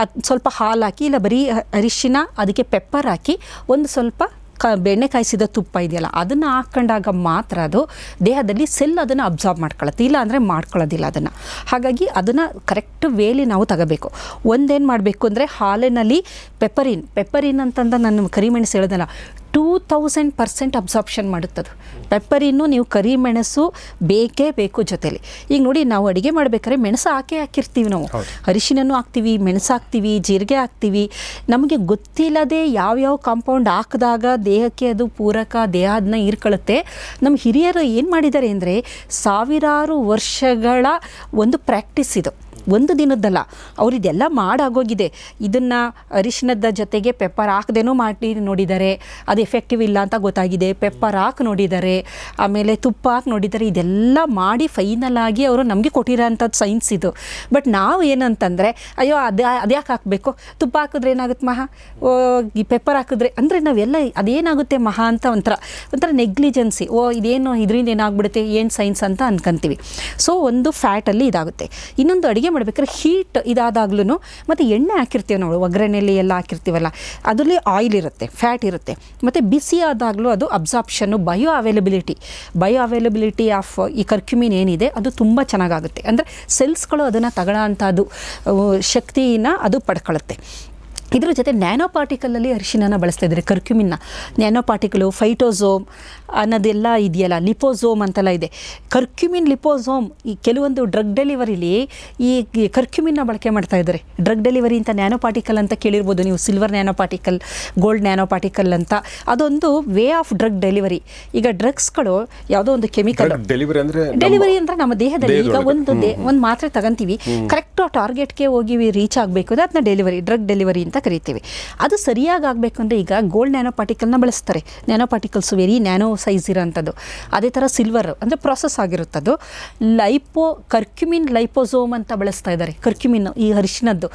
ಅದು ಸ್ವಲ್ಪ ಹಾಲು ಹಾಕಿ, ಇಲ್ಲ ಬರೀ ಅರಿಶಿನ ಅದಕ್ಕೆ ಪೆಪ್ಪರ್ ಹಾಕಿ, ಒಂದು ಸ್ವಲ್ಪ ಕ ಬೆಣ್ಣೆ ಕಾಯಿಸಿದ ತುಪ್ಪ ಇದೆಯಲ್ಲ, ಅದನ್ನು ಹಾಕ್ಕೊಂಡಾಗ ಮಾತ್ರ ಅದು ದೇಹದಲ್ಲಿ ಸೆಲ್ ಅದನ್ನು ಅಬ್ಸಾರ್ಬ್ ಮಾಡ್ಕೊಳ್ಳುತ್ತೆ ಇಲ್ಲ ಅಂದರೆ ಮಾಡ್ಕೊಳ್ಳೋದಿಲ್ಲ ಅದನ್ನು. ಹಾಗಾಗಿ ಅದನ್ನು ಕರೆಕ್ಟ್ ವೇಲಿ ನಾವು ತಗೋಬೇಕು. ಒಂದೇನು ಮಾಡಬೇಕು ಅಂದರೆ ಹಾಲಿನಲ್ಲಿ ಪೆಪ್ಪರಿನ್ ಪೆಪ್ಪರಿನ್ ಅಂತಂದ ನಾನು ಕರಿಮೆಣಸು ಹೇಳಿದ್ನಲ್ಲ ಟೂ ತೌಸಂಡ್ ಪರ್ಸೆಂಟ್ ಅಬ್ಸಾರ್ಪ್ಷನ್ ಮಾಡುತ್ತದು. ಪೆಪ್ಪರಿನ್ನು ನೀವು ಕರಿ ಮೆಣಸು ಬೇಕೇ ಬೇಕು ಜೊತೆಲಿ. ಈಗ ನೋಡಿ ನಾವು ಅಡುಗೆ ಮಾಡಬೇಕಾದ್ರೆ ಮೆಣಸು ಹಾಕೇ ಹಾಕಿರ್ತೀವಿ ನಾವು. ಅರಿಶಿನೂ ಹಾಕ್ತೀವಿ ಮೆಣಸು ಹಾಕ್ತೀವಿ ಜೀರಿಗೆ ಹಾಕ್ತೀವಿ. ನಮಗೆ ಗೊತ್ತಿಲ್ಲದೆ ಯಾವ್ಯಾವ ಕಾಂಪೌಂಡ್ ಹಾಕಿದಾಗ ದೇಹಕ್ಕೆ ಅದು ಪೂರಕ ದೇಹ ಅದನ್ನ ಹೀರ್ಕೊಳ್ಳುತ್ತೆ. ನಮ್ಮ ಹಿರಿಯರು ಏನು ಮಾಡಿದ್ದಾರೆ ಅಂದರೆ ಸಾವಿರಾರು ವರ್ಷಗಳ ಒಂದು ಪ್ರಾಕ್ಟೀಸ್ ಇದು. ಒಂದು ದಿನದ್ದಲ್ಲ ಅವರಿದೆಲ್ಲ ಮಾಡಾಗೋಗಿದೆ. ಇದನ್ನು ಅರಿಶಿನದ ಜೊತೆಗೆ ಪೆಪ್ಪರ್ ಹಾಕ್ದೇನೂ ಮಾಡಿ ನೋಡಿದ್ದಾರೆ ಅದು ಎಫೆಕ್ಟಿವ್ ಇಲ್ಲ ಅಂತ ಗೊತ್ತಾಗಿದೆ. ಪೆಪ್ಪರ್ ಹಾಕಿ ನೋಡಿದ್ದಾರೆ ಆಮೇಲೆ ತುಪ್ಪ ಹಾಕಿ ನೋಡಿದ್ದಾರೆ ಇದೆಲ್ಲ ಮಾಡಿ ಫೈನಲ್ ಆಗಿ ಅವರು ನಮಗೆ ಕೊಟ್ಟಿರೋ ಅಂಥದ್ದು ಸೈನ್ಸ್ ಇದು. ಬಟ್ ನಾವು ಏನಂತಂದರೆ, ಅಯ್ಯೋ, ಅದು ಅದ್ಯಾಕೆ ಹಾಕಬೇಕು? ತುಪ್ಪ ಹಾಕಿದ್ರೆ ಏನಾಗುತ್ತೆ ಮಹಾ? ಓ, ಈ ಪೆಪ್ಪರ್ ಹಾಕಿದ್ರೆ, ಅಂದರೆ ನಾವೆಲ್ಲ ಅದೇನಾಗುತ್ತೆ ಮಹಾ ಅಂತ ಒಂಥರ ಒಂಥರ ನೆಗ್ಲಿಜೆನ್ಸಿ ಓ, ಇದೇನು ಇದರಿಂದ ಏನಾಗ್ಬಿಡುತ್ತೆ, ಏನು ಸೈನ್ಸ್ ಅಂತ ಅನ್ಕೊಂತೀವಿ. ಸೊ ಒಂದು ಫ್ಯಾಟಲ್ಲಿ ಇದಾಗುತ್ತೆ. ಇನ್ನೊಂದು ಅಡುಗೆ ಮಾಡ್ಬೇಕಾದ್ರೆ ಹೀಟ್ ಇದಾದಾಗ್ಲೂ ಮತ್ತು ಎಣ್ಣೆ ಹಾಕಿರ್ತೀವಿ ನಾವು ಒಗ್ಗರಣೆಯಲ್ಲಿ ಎಲ್ಲ ಹಾಕಿರ್ತೀವಲ್ಲ, ಅದರಲ್ಲಿ ಆಯಿಲ್ ಇರುತ್ತೆ ಫ್ಯಾಟ್ ಇರುತ್ತೆ. ಮತ್ತು ಬಿಸಿ ಆದಾಗಲೂ ಅದು ಅಬ್ಸಾರ್ಪ್ಷನ್ನು bio availability bio availability of ಈ ಕರ್ಕ್ಯುಮಿನ್ ಏನಿದೆ, ಅದು ತುಂಬ ಚೆನ್ನಾಗಾಗುತ್ತೆ. ಅಂದರೆ ಸೆಲ್ಸ್ಗಳು ಅದನ್ನು ತಗೊಳ್ಳೋ ಅಂಥದ್ದು ಶಕ್ತಿನ ಅದು ಪಡ್ಕೊಳ್ಳುತ್ತೆ ಇದ್ರ ಜೊತೆ ನ್ಯಾನೋ ಪಾರ್ಟಿಕಲಲ್ಲಿ ಅರಿಶಿನ ಬಳಸ್ತಾ ಇದ್ದಾರೆ ಕರ್ಕ್ಯುಮಿನ್ನ ನ್ಯಾನೋ ಪಾರ್ಟಿಕಲು ಫೈಟೋಸೋಮ್ ಅನ್ನೋದೆಲ್ಲ ಇದೆಯಲ್ಲ ಲಿಪೋಸೋಮ್ ಅಂತೆಲ್ಲ ಇದೆ. ಕರ್ಕ್ಯುಮಿನ್ ಲಿಪೋಸೋಮ್ ಈ ಕೆಲವೊಂದು ಡ್ರಗ್ ಡೆಲಿವರಿಲಿ ಈ ಕರ್ಕ್ಯುಮಿನ್ನ ಬಳಕೆ ಮಾಡ್ತಾ ಇದ್ದಾರೆ. ಡ್ರಗ್ ಡೆಲಿವರಿ ಅಂತ ನ್ಯಾನೋ ಪಾರ್ಟಿಕಲ್ ಅಂತ ಕೇಳಿರ್ಬೋದು ನೀವು silver nano particle gold nano particle ಅಂತ. ಅದೊಂದು ವೇ ಆಫ್ ಡ್ರಗ್ ಡೆಲಿವರಿ ಈಗ ಡ್ರಗ್ಸ್ಗಳು ಯಾವುದೋ ಒಂದು ಕೆಮಿಕಲ್ ಡೆಲಿವರಿ ಅಂದರೆ ಡೆಲಿವರಿ ಅಂದ್ರೆ ನಮ್ಮ ದೇಹದಲ್ಲಿ ಈಗ. ಒಂದು ದೇ ಒಂದು ಮಾತ್ರೆ ತಗೊಂತೀವಿ. ಕರೆಕ್ಟ್ ಟಾರ್ಗೆಟ್ಗೆ ಹೋಗಿ ರೀಚ್ ಆಗಬೇಕು. ಅಂದರೆ ಅದನ್ನ ಡೆಲಿವರಿ ಡ್ರಗ್ ಡೆಲಿವರಿ ಅಂತ ಕರಿತೀವಿ. ಅದು ಸರಿಯಾಗಿ ಆಗಬೇಕು ಅಂದರೆ ಈಗ ಗೋಲ್ಡ್ ನ್ಯಾನೋ ಪಾರ್ಟಿಕಲ್ನ ಬಳಸ್ತಾರೆ. Nano particles very nano size ಇರೋಂಥದ್ದು. ಅದೇ ಥರ ಸಿಲ್ವರ್ ಅಂದರೆ ಪ್ರಾಸೆಸ್ ಆಗಿರುತ್ತದು. ಲೈಪೋ ಕರ್ಕ್ಯುಮಿನ್ ಲೈಪೋಸೋಮ್ ಅಂತ ಬಳಸ್ತಾ ಇದ್ದಾರೆ. ಕರ್ಕ್ಯುಮಿನ್ ಈ ಅರಿಶಿನದ್ದು.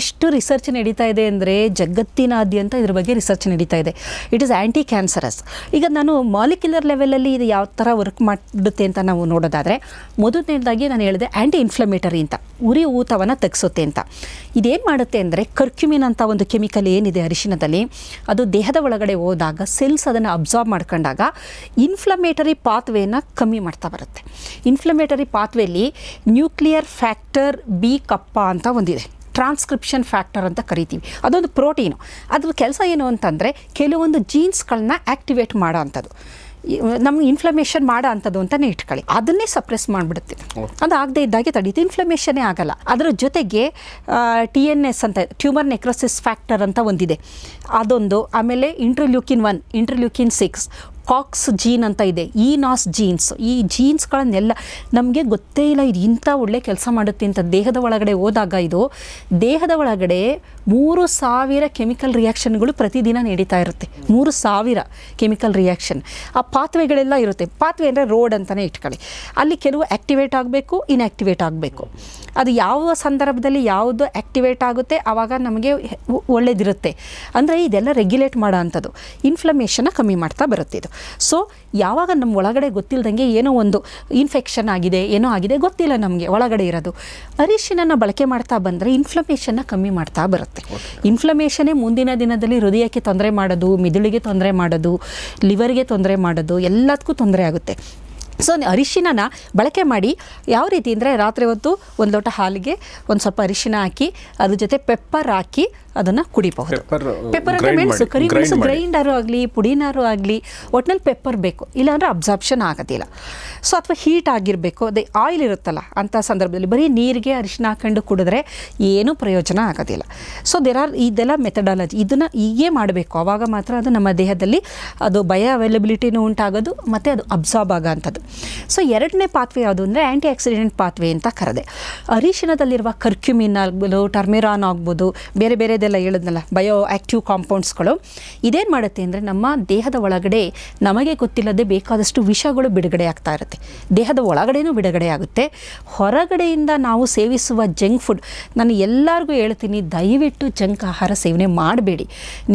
ಎಷ್ಟು ರಿಸರ್ಚ್ ನಡೀತಾ ಇದೆ ಅಂದರೆ ಜಗತ್ತಿನಾದ್ಯಂತ ಇದ್ರ ಬಗ್ಗೆ ರಿಸರ್ಚ್ ನಡೀತಾ ಇದೆ. ಇಟ್ ಇಸ್ ಆ್ಯಂಟಿ ಕ್ಯಾನ್ಸರಸ್ ಈಗ ನಾನು ಮಾಲಿಕ್ಯುಲರ್ ಲೆವೆಲಲ್ಲಿ ಇದು ಯಾವ ಥರ ವರ್ಕ್ ಮಾಡುತ್ತೆ ಅಂತ ನಾವು ನೋಡೋದಾದರೆ, ಮೊದಲನೇದಾಗಿ ನಾನು ಹೇಳಿದೆ ಆ್ಯಂಟಿ ಇನ್ಫ್ಲಮೇಟರಿ ಅಂತ. ಉರಿ ಊತವನ್ನು ತೆಗೆಸುತ್ತೆ ಅಂತ. ಇದೇನು ಮಾಡುತ್ತೆ ಅಂದರೆ ಕರ್ಕ್ಯುಮಿನ್ ಅಂತ ಒಂದು ಕೆಮಿಕಲ್ ಏನಿದೆ ಅರಿಶಿನದಲ್ಲಿ, ಅದು ದೇಹದ ಒಳಗಡೆ ಹೋದಾಗ ಸೆಲ್ಸ್ ಅದನ್ನು ಅಬ್ಸಾರ್ಬ್ ಮಾಡ್ಕೊಂಡಾಗ ಇನ್ಫ್ಲಮೇಟರಿ ಪಾತ್ವೇನ ಕಮ್ಮಿ ಮಾಡ್ತಾ ಬರುತ್ತೆ. ಇನ್ಫ್ಲಮೇಟರಿ ಪಾತ್ವೇಲಿ ನ್ಯೂಕ್ಲಿಯರ್ ಫ್ಯಾಕ್ಟರ್ ಬಿ ಕಪ್ಪ ಅಂತ ಒಂದಿದೆ. ಟ್ರಾನ್ಸ್ಕ್ರಿಪ್ಷನ್ ಫ್ಯಾಕ್ಟರ್ ಅಂತ ಕರಿತೀವಿ. ಅದೊಂದು ಪ್ರೋಟೀನು ಅದ್ರ ಕೆಲಸ ಏನು ಅಂತಂದರೆ, ಕೆಲವೊಂದು ಜೀನ್ಸ್ಗಳನ್ನ ಆ್ಯಕ್ಟಿವೇಟ್ ಮಾಡೋ ಅಂಥದ್ದು. ನಮ್ಗೆ ಇನ್ಫ್ಲಮೇಷನ್ ಮಾಡೋ ಅಂಥದ್ದು ಅಂತಲೇ ಇಟ್ಕೊಳ್ಳಿ. ಅದನ್ನೇ ಸಪ್ರೆಸ್ ಮಾಡಿಬಿಡುತ್ತೆ. ಅದು ಆಗದೆ ಇದ್ದಾಗೆ ತಡೀತು. ಇನ್ಫ್ಲಮೇಷನ್ನೇ ಆಗಲ್ಲ. ಅದರ ಜೊತೆಗೆ ಟಿ ಎನ್ ಎಸ್ ಅಂತ ಟ್ಯೂಮರ್ ನೆಕ್ರೋಸಿಸ್ ಫ್ಯಾಕ್ಟರ್ ಅಂತ ಒಂದಿದೆ. ಅದೊಂದು. ಆಮೇಲೆ interleukin one interleukin six COX gene ಅಂತ ಇದೆ ಈ ನಾಸ್ ಜೀನ್ಸ್. ಈ ಜೀನ್ಸ್ಗಳನ್ನೆಲ್ಲ ನಮಗೆ ಗೊತ್ತೇ ಇಲ್ಲ, ಇದು ಇಂಥ ಒಳ್ಳೆ ಕೆಲಸ ಮಾಡುತ್ತೆ ಅಂತ ದೇಹದ ಒಳಗಡೆ ಹೋದಾಗ ಇದು. ದೇಹದ ಒಳಗಡೆ ಮೂರು ಸಾವಿರ ಕೆಮಿಕಲ್ ರಿಯಾಕ್ಷನ್ಗಳು ಪ್ರತಿದಿನ ನಡೀತಾ ಇರುತ್ತೆ. ಮೂರು ಸಾವಿರ ಕೆಮಿಕಲ್ ರಿಯಾಕ್ಷನ್. ಆ ಪಾತ್ವೆಗಳೆಲ್ಲ ಇರುತ್ತೆ. ಪಾತ್ವೆ ಅಂದರೆ ರೋಡ್ ಅಂತಲೇ ಇಟ್ಕೊಳ್ಳಿ. ಅಲ್ಲಿ ಕೆಲವು ಆ್ಯಕ್ಟಿವೇಟ್ ಆಗಬೇಕು ಇನ್ಆ್ಯಕ್ಟಿವೇಟ್ ಆಗಬೇಕು. ಅದು ಯಾವ ಸಂದರ್ಭದಲ್ಲಿ ಯಾವುದು ಆ್ಯಕ್ಟಿವೇಟ್ ಆಗುತ್ತೆ ಆವಾಗ ನಮಗೆ ಒಳ್ಳೇದಿರುತ್ತೆ. ಅಂದರೆ ಇದೆಲ್ಲ ರೆಗ್ಯುಲೇಟ್ ಮಾಡೋ ಅಂಥದ್ದು. ಇನ್ಫ್ಲಮೇಷನ್ನ ಕಮ್ಮಿ ಮಾಡ್ತಾ ಬರುತ್ತೆ ಇದು. ಸೊ ಯಾವಾಗ ನಮ್ಮ ಒಳಗಡೆ ಗೊತ್ತಿಲ್ಲದಂಗೆ ಏನೋ ಒಂದು ಇನ್ಫೆಕ್ಷನ್ ಆಗಿದೆ ಏನೋ ಆಗಿದೆ ಗೊತ್ತಿಲ್ಲ ನಮಗೆ ಒಳಗಡೆ ಇರೋದು. ಅರಿಶಿನ ಬಳಕೆ ಮಾಡ್ತಾ ಬಂದರೆ ಇನ್ಫ್ಲಮೇಷನ್ನ ಕಮ್ಮಿ ಮಾಡ್ತಾ ಬರುತ್ತೆ. ಇನ್ಫ್ಲಮೇಷನೇ ಮುಂದಿನ ದಿನದಲ್ಲಿ ಹೃದಯಕ್ಕೆ ತೊಂದರೆ ಮಾಡೋದು ಮಿದುಳಿಗೆ ತೊಂದರೆ ಮಾಡೋದು ಲಿವರ್ಗೆ ತೊಂದರೆ ಮಾಡೋದು ಎಲ್ಲದಕ್ಕೂ ತೊಂದರೆ ಆಗುತ್ತೆ. ಸೊ ಅರಿಶಿನನ ಬಳಕೆ ಮಾಡಿ ಯಾವ ರೀತಿ ಅಂದರೆ ರಾತ್ರಿ ಹೊತ್ತು ಒಂದು ಲೋಟ ಹಾಲಿಗೆ ಒಂದು ಸ್ವಲ್ಪ ಅರಿಶಿನ ಹಾಕಿ ಅದ್ರ ಜೊತೆ ಪೆಪ್ಪರ್ ಹಾಕಿ ಅದನ್ನು ಕುಡಿಬಹುದು. ಪೆಪ್ಪರ್ ಅಂದರೆ ಮೆಣಸು ಕರಿ ಮೆಣಸು ಗ್ರೈಂಡರು ಆಗಲಿ ಪುಡಿನಾರು ಆಗಲಿ ಒಟ್ನಲ್ಲಿ ಪೆಪ್ಪರ್ ಬೇಕು. ಇಲ್ಲಾಂದರೆ ಅಬ್ಸಾರ್ಪ್ಷನ್ ಆಗೋದಿಲ್ಲ. ಸೊ ಅಥವಾ ಹೀಟ್ ಆಗಿರಬೇಕು. ಅದೇ ಆಯಿಲ್ ಇರುತ್ತಲ್ಲ ಅಂಥ ಸಂದರ್ಭದಲ್ಲಿ ಬರೀ ನೀರಿಗೆ ಅರಿಶಿನ ಹಾಕೊಂಡು ಕುಡಿದ್ರೆ ಏನೂ ಪ್ರಯೋಜನ ಆಗೋದಿಲ್ಲ. ಸೊ ದೇರ್ ಆರ್ ಇದೆಲ್ಲ ಮೆಥಡಾಲಜಿ ಇದನ್ನು ಹೀಗೆ ಮಾಡಬೇಕು. ಆವಾಗ ಮಾತ್ರ ಅದು ನಮ್ಮ ದೇಹದಲ್ಲಿ ಅದು ಬಯ ಅವೈಲಬಿಲಿಟಿನೂ ಉಂಟಾಗೋದು ಮತ್ತು ಅದು ಅಬ್ಸಾರ್ಬ್ ಆಗೋಂಥದ್ದು. ಸೊ ಎರಡನೇ ಪಾತ್ವೆ ಯಾವುದು ಅಂದರೆ ಆ್ಯಂಟಿ ಆಕ್ಸಿಡೆಂಟ್ ಪಾತ್ವೆ ಅಂತ ಕರೆದೆ. ಅರಿಶಿನದಲ್ಲಿರುವ ಕರ್ಕ್ಯುಮಿನ್ ಆಗ್ಬೋದು ಟರ್ಮಿರಾನ್ ಆಗ್ಬೋದು ಬೇರೆ ಬೇರೆ ಬೇರೆದೆಲ್ಲ ಹೇಳಿದ್ನಲ್ಲ ಬಯೋ ಆ್ಯಕ್ಟಿವ್ ಕಾಂಪೌಂಡ್ಸ್ಗಳು ಇದೇನು ಮಾಡುತ್ತೆ ಅಂದರೆ ನಮ್ಮ ದೇಹದ ಒಳಗಡೆ ನಮಗೆ ಗೊತ್ತಿಲ್ಲದೆ ಬೇಕಾದಷ್ಟು ವಿಷಗಳು ಬಿಡುಗಡೆ ಆಗ್ತಾ ಇರುತ್ತೆ. ದೇಹದ ಒಳಗಡೆನೂ ಬಿಡುಗಡೆ ಆಗುತ್ತೆ. ಹೊರಗಡೆಯಿಂದ ನಾವು ಸೇವಿಸುವ ಜಂಕ್ ಫುಡ್ ನಾನು ಎಲ್ಲರಿಗೂ ಹೇಳ್ತೀನಿ, ದಯವಿಟ್ಟು ಜಂಕ್ ಆಹಾರ ಸೇವನೆ ಮಾಡಬೇಡಿ.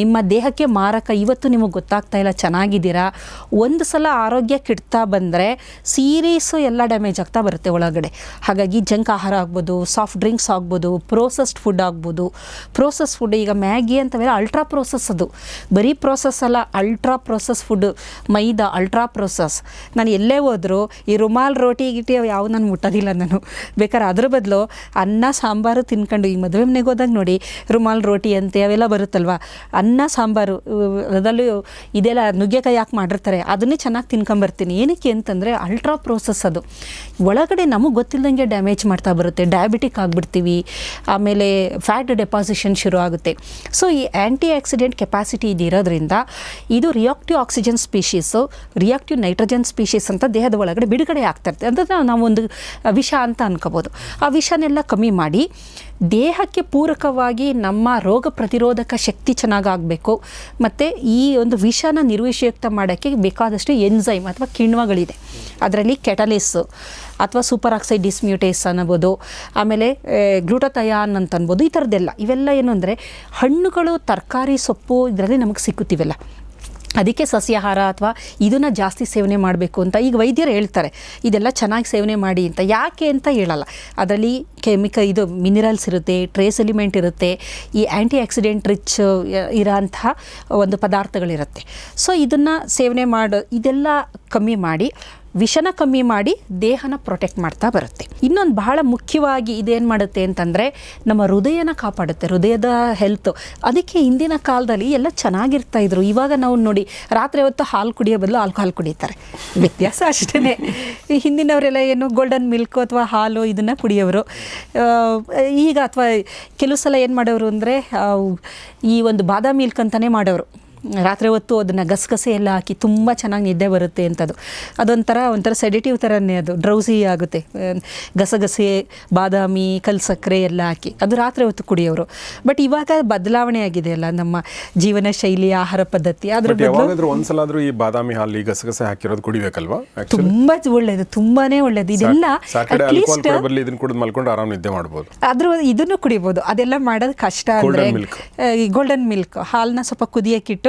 ನಿಮ್ಮ ದೇಹಕ್ಕೆ ಮಾರಕ, ಇವತ್ತು ನಿಮಗೆ ಗೊತ್ತಾಗ್ತಾ ಇಲ್ಲ, ಚೆನ್ನಾಗಿದ್ದೀರಾ? ಒಂದು ಸಲ ಆರೋಗ್ಯ ಕೆಡ್ತಾ ಬಂದರೆ ಸೀರೀಸು ಎಲ್ಲ ಡ್ಯಾಮೇಜ್ ಆಗ್ತಾ ಬರುತ್ತೆ ಒಳಗಡೆ. ಹಾಗಾಗಿ ಜಂಕ್ ಆಹಾರ ಆಗ್ಬೋದು ಸಾಫ್ಟ್ ಡ್ರಿಂಕ್ಸ್ ಆಗ್ಬೋದು ಪ್ರೋಸೆಸ್ಡ್ ಫುಡ್ ಆಗ್ಬೋದು ಪ್ರೋಸೆಸ್ ಫುಡ್ ಈಗ ಮ್ಯಾಗಿ ಅಂತವೆಲ್ಲ ಅಲ್ಟ್ರಾ ಪ್ರೋಸೆಸ್ ಅದು. ಬರೀ ಪ್ರೋಸೆಸ್ ಅಲ್ಲ ultra process food maida ultra process ನಾನು ಎಲ್ಲೇ ಹೋದರೂ ಈ ರುಮಾಲ್ ರೋಟಿ ಗಿಟಿ ಯಾವ ನಾನು ಮುಟ್ಟೋದಿಲ್ಲ ನಾನು. ಬೇಕಾದ್ರೆ ಅದ್ರ ಬದಲು ಅನ್ನ, ಸಾಂಬಾರು ತಿನ್ಕೊಂಡು ಈ ಮದುವೆ ಮನೆಗೆ ಹೋದಾಗ ನೋಡಿ ರುಮಾಲ್ ರೋಟಿ ಅಂತೆ ಅವೆಲ್ಲ ಬರುತ್ತಲ್ವ? ಅನ್ನ, ಸಾಂಬಾರು, ಅದರಲ್ಲೂ ಇದೆಲ್ಲ ನುಗ್ಗೆಕಾಯಿ ಯಾಕೆ ಮಾಡಿರ್ತಾರೆ. ಅದನ್ನೇ ಚೆನ್ನಾಗಿ ತಿನ್ಕೊಂಬರ್ತೀನಿ ಏನಕ್ಕೆ ಅಂತಂದರೆ ಅಲ್ಟ್ರಾ ಪ್ರೋಸೆಸ್ ಅದು. ಒಳಗಡೆ ನಮಗೆ ಗೊತ್ತಿಲ್ಲದಂಗೆ ಡ್ಯಾಮೇಜ್ ಮಾಡ್ತಾ ಬರುತ್ತೆ. ಡಯಾಬಿಟಿಕ್ ಆಗಿಬಿಡ್ತೀವಿ. ಆಮೇಲೆ ಫ್ಯಾಟ್ ಡೆಪಾಸಿಷನ್ ಶುರು ಆಗುತ್ತೆ ಸೊ ಈ ಆ್ಯಂಟಿ ಆಕ್ಸಿಡೆಂಟ್ ಕೆಪಾಸಿಟಿ ಇದಿರೋದ್ರಿಂದ ಇದು reactive oxygen species reactive nitrogen species ಅಂತ ದೇಹದ ಒಳಗಡೆ ಬಿಡುಗಡೆ ಆಗ್ತಾ ಇರ್ತದೆ. ಅಂದರೆ ನಾವು ಒಂದು ವಿಷ ಅಂತ ಅನ್ಕೋಬೋದು. ಆ ವಿಷನೆಲ್ಲ ಕಮ್ಮಿ ಮಾಡಿ ದೇಹಕ್ಕೆ ಪೂರಕವಾಗಿ ನಮ್ಮ ರೋಗ ಪ್ರತಿರೋಧಕ ಶಕ್ತಿ ಚೆನ್ನಾಗಾಗಬೇಕು. ಮತ್ತು ಈ ಒಂದು ವಿಷನ ನಿರ್ವಿಷಯುಕ್ತ ಮಾಡೋಕ್ಕೆ ಬೇಕಾದಷ್ಟು ಎನ್ಸೈಮ್ ಅಥವಾ ಕಿಣ್ವಗಳಿದೆ. ಅದರಲ್ಲಿ ಕೆಟಲಿಸ್ಸು ಅಥವಾ ಸೂಪರ್ ಆಕ್ಸೈಡ್ ಡಿಸ್ಮ್ಯೂಟೇಸ್ ಅನ್ನಬೋದು, ಆಮೇಲೆ ಗ್ಲೂಟೋಥಯಾನ್ ಅಂತ ಅನ್ಬೋದು, ಈ ಥರದ್ದೆಲ್ಲ ಇವೆಲ್ಲ ಏನು ಅಂದರೆ ಹಣ್ಣುಗಳು, ತರಕಾರಿ, ಸೊಪ್ಪು, ಇದರಲ್ಲಿ ನಮಗೆ ಸಿಕ್ಕುತ್ತಿವೆಲ್ಲ. ಅದಕ್ಕೆ ಸಸ್ಯಾಹಾರ ಅಥವಾ ಇದನ್ನು ಜಾಸ್ತಿ ಸೇವನೆ ಮಾಡಬೇಕು ಅಂತ ಈಗ ವೈದ್ಯರು ಹೇಳ್ತಾರೆ, ಇದೆಲ್ಲ ಚೆನ್ನಾಗಿ ಸೇವನೆ ಮಾಡಿ ಅಂತ. ಯಾಕೆ ಅಂತ ಹೇಳಲ್ಲ. ಅದರಲ್ಲಿ ಕೆಮಿಕಲ್ ಇದು ಮಿನರಲ್ಸ್ ಇರುತ್ತೆ, ಟ್ರೇಸ್ ಎಲಿಮೆಂಟ್ ಇರುತ್ತೆ, ಈ ಆ್ಯಂಟಿ ಆಕ್ಸಿಡೆಂಟ್ ರಿಚ್ ಇರೋಂತಹ ಒಂದು ಪದಾರ್ಥಗಳಿರುತ್ತೆ. ಸೊ ಇದನ್ನು ಸೇವನೆ ಮಾಡೋ, ಇದೆಲ್ಲ ಕಮ್ಮಿ ಮಾಡಿ ವಿಷನ ಕಮ್ಮಿ ಮಾಡಿ ದೇಹನ ಪ್ರೊಟೆಕ್ಟ್ ಮಾಡ್ತಾ ಬರುತ್ತೆ. ಇನ್ನೊಂದು ಬಹಳ ಮುಖ್ಯವಾಗಿ ಇದೇನು ಮಾಡುತ್ತೆ ಅಂತಂದರೆ ನಮ್ಮ ಹೃದಯನ ಕಾಪಾಡುತ್ತೆ, ಹೃದಯದ ಹೆಲ್ತ್ ಅದಕ್ಕೆ ಹಿಂದಿನ ಕಾಲದಲ್ಲಿ ಎಲ್ಲ ಚೆನ್ನಾಗಿರ್ತಾ ಇದ್ರು. ಇವಾಗ ನಾವು ನೋಡಿ, ರಾತ್ರಿ ಹೊತ್ತು ಹಾಲು ಕುಡಿಯೋ ಬದಲು ಆಲ್ಕೋಹಾಲ್ ಕುಡಿತಾರೆ. ವ್ಯತ್ಯಾಸ ಅಷ್ಟೇ ಹಿಂದಿನವರೆಲ್ಲ ಏನು ಗೋಲ್ಡನ್ ಮಿಲ್ಕ್ ಅಥವಾ ಹಾಲು ಇದನ್ನು ಕುಡಿಯೋರು ಈಗ ಅಥವಾ ಕೆಲವು ಸಲ ಏನು ಮಾಡೋರು ಅಂದರೆ ಈ ಒಂದು ಬಾದಾಮಿ ಮಿಲ್ಕ್ ಅಂತಲೇ ಮಾಡೋರು. ರಾತ್ರಿ ಹೊತ್ತು ಅದನ್ನು ಗಸಗಸೆ ಎಲ್ಲ ಹಾಕಿ ತುಂಬ ಚೆನ್ನಾಗಿ ನಿದ್ದೆ ಬರುತ್ತೆ ಅಂಥದ್ದು ಅದೊಂಥರ ಒಂಥರ ಸೆಡಿಟಿವ್ ಥರನೇ ಅದು ಡ್ರೌಸಿ ಆಗುತ್ತೆ. ಗಸಗಸೆ ಬಾದಾಮಿ ಕಲ್ ಸಕ್ಕರೆ ಎಲ್ಲ ಹಾಕಿ. ಅದು ರಾತ್ರಿ ಹೊತ್ತು ಕುಡಿಯೋರು ಬಟ್ ಇವಾಗ ಬದಲಾವಣೆ ಆಗಿದೆ ಅಲ್ಲ ನಮ್ಮ ಜೀವನ ಶೈಲಿ ಆಹಾರ ಪದ್ಧತಿ. ಅದ್ರ ಒಂದ್ಸಲ ಒಂದ್ಸಲಾದ್ರೂ ಈ ಬಾದಾಮಿ ಹಾಲು ಗಸಗಸೆ ಹಾಕಿರೋದು ಕುಡಿಬೇಕಲ್ವಾ ತುಂಬಾ ಒಳ್ಳೇದು ತುಂಬಾನೇ ಒಳ್ಳೇದು. ಇದೆಲ್ಲ ಮಲ್ಕೊಂಡು ಆರಾಮ್ ನಿದ್ದೆ ಮಾಡ್ಬೋದು. ಅದ್ರ ಇದನ್ನು ಕುಡಿಬೋದು. ಅದೆಲ್ಲ ಮಾಡೋದು ಕಷ್ಟ ಅಂದ್ರೆ ಗೋಲ್ಡನ್ ಮಿಲ್ಕ್ ಹಾಲನ್ನ ಸ್ವಲ್ಪ ಕುದಿಯೋಕ್ಕಿಟ್ಟು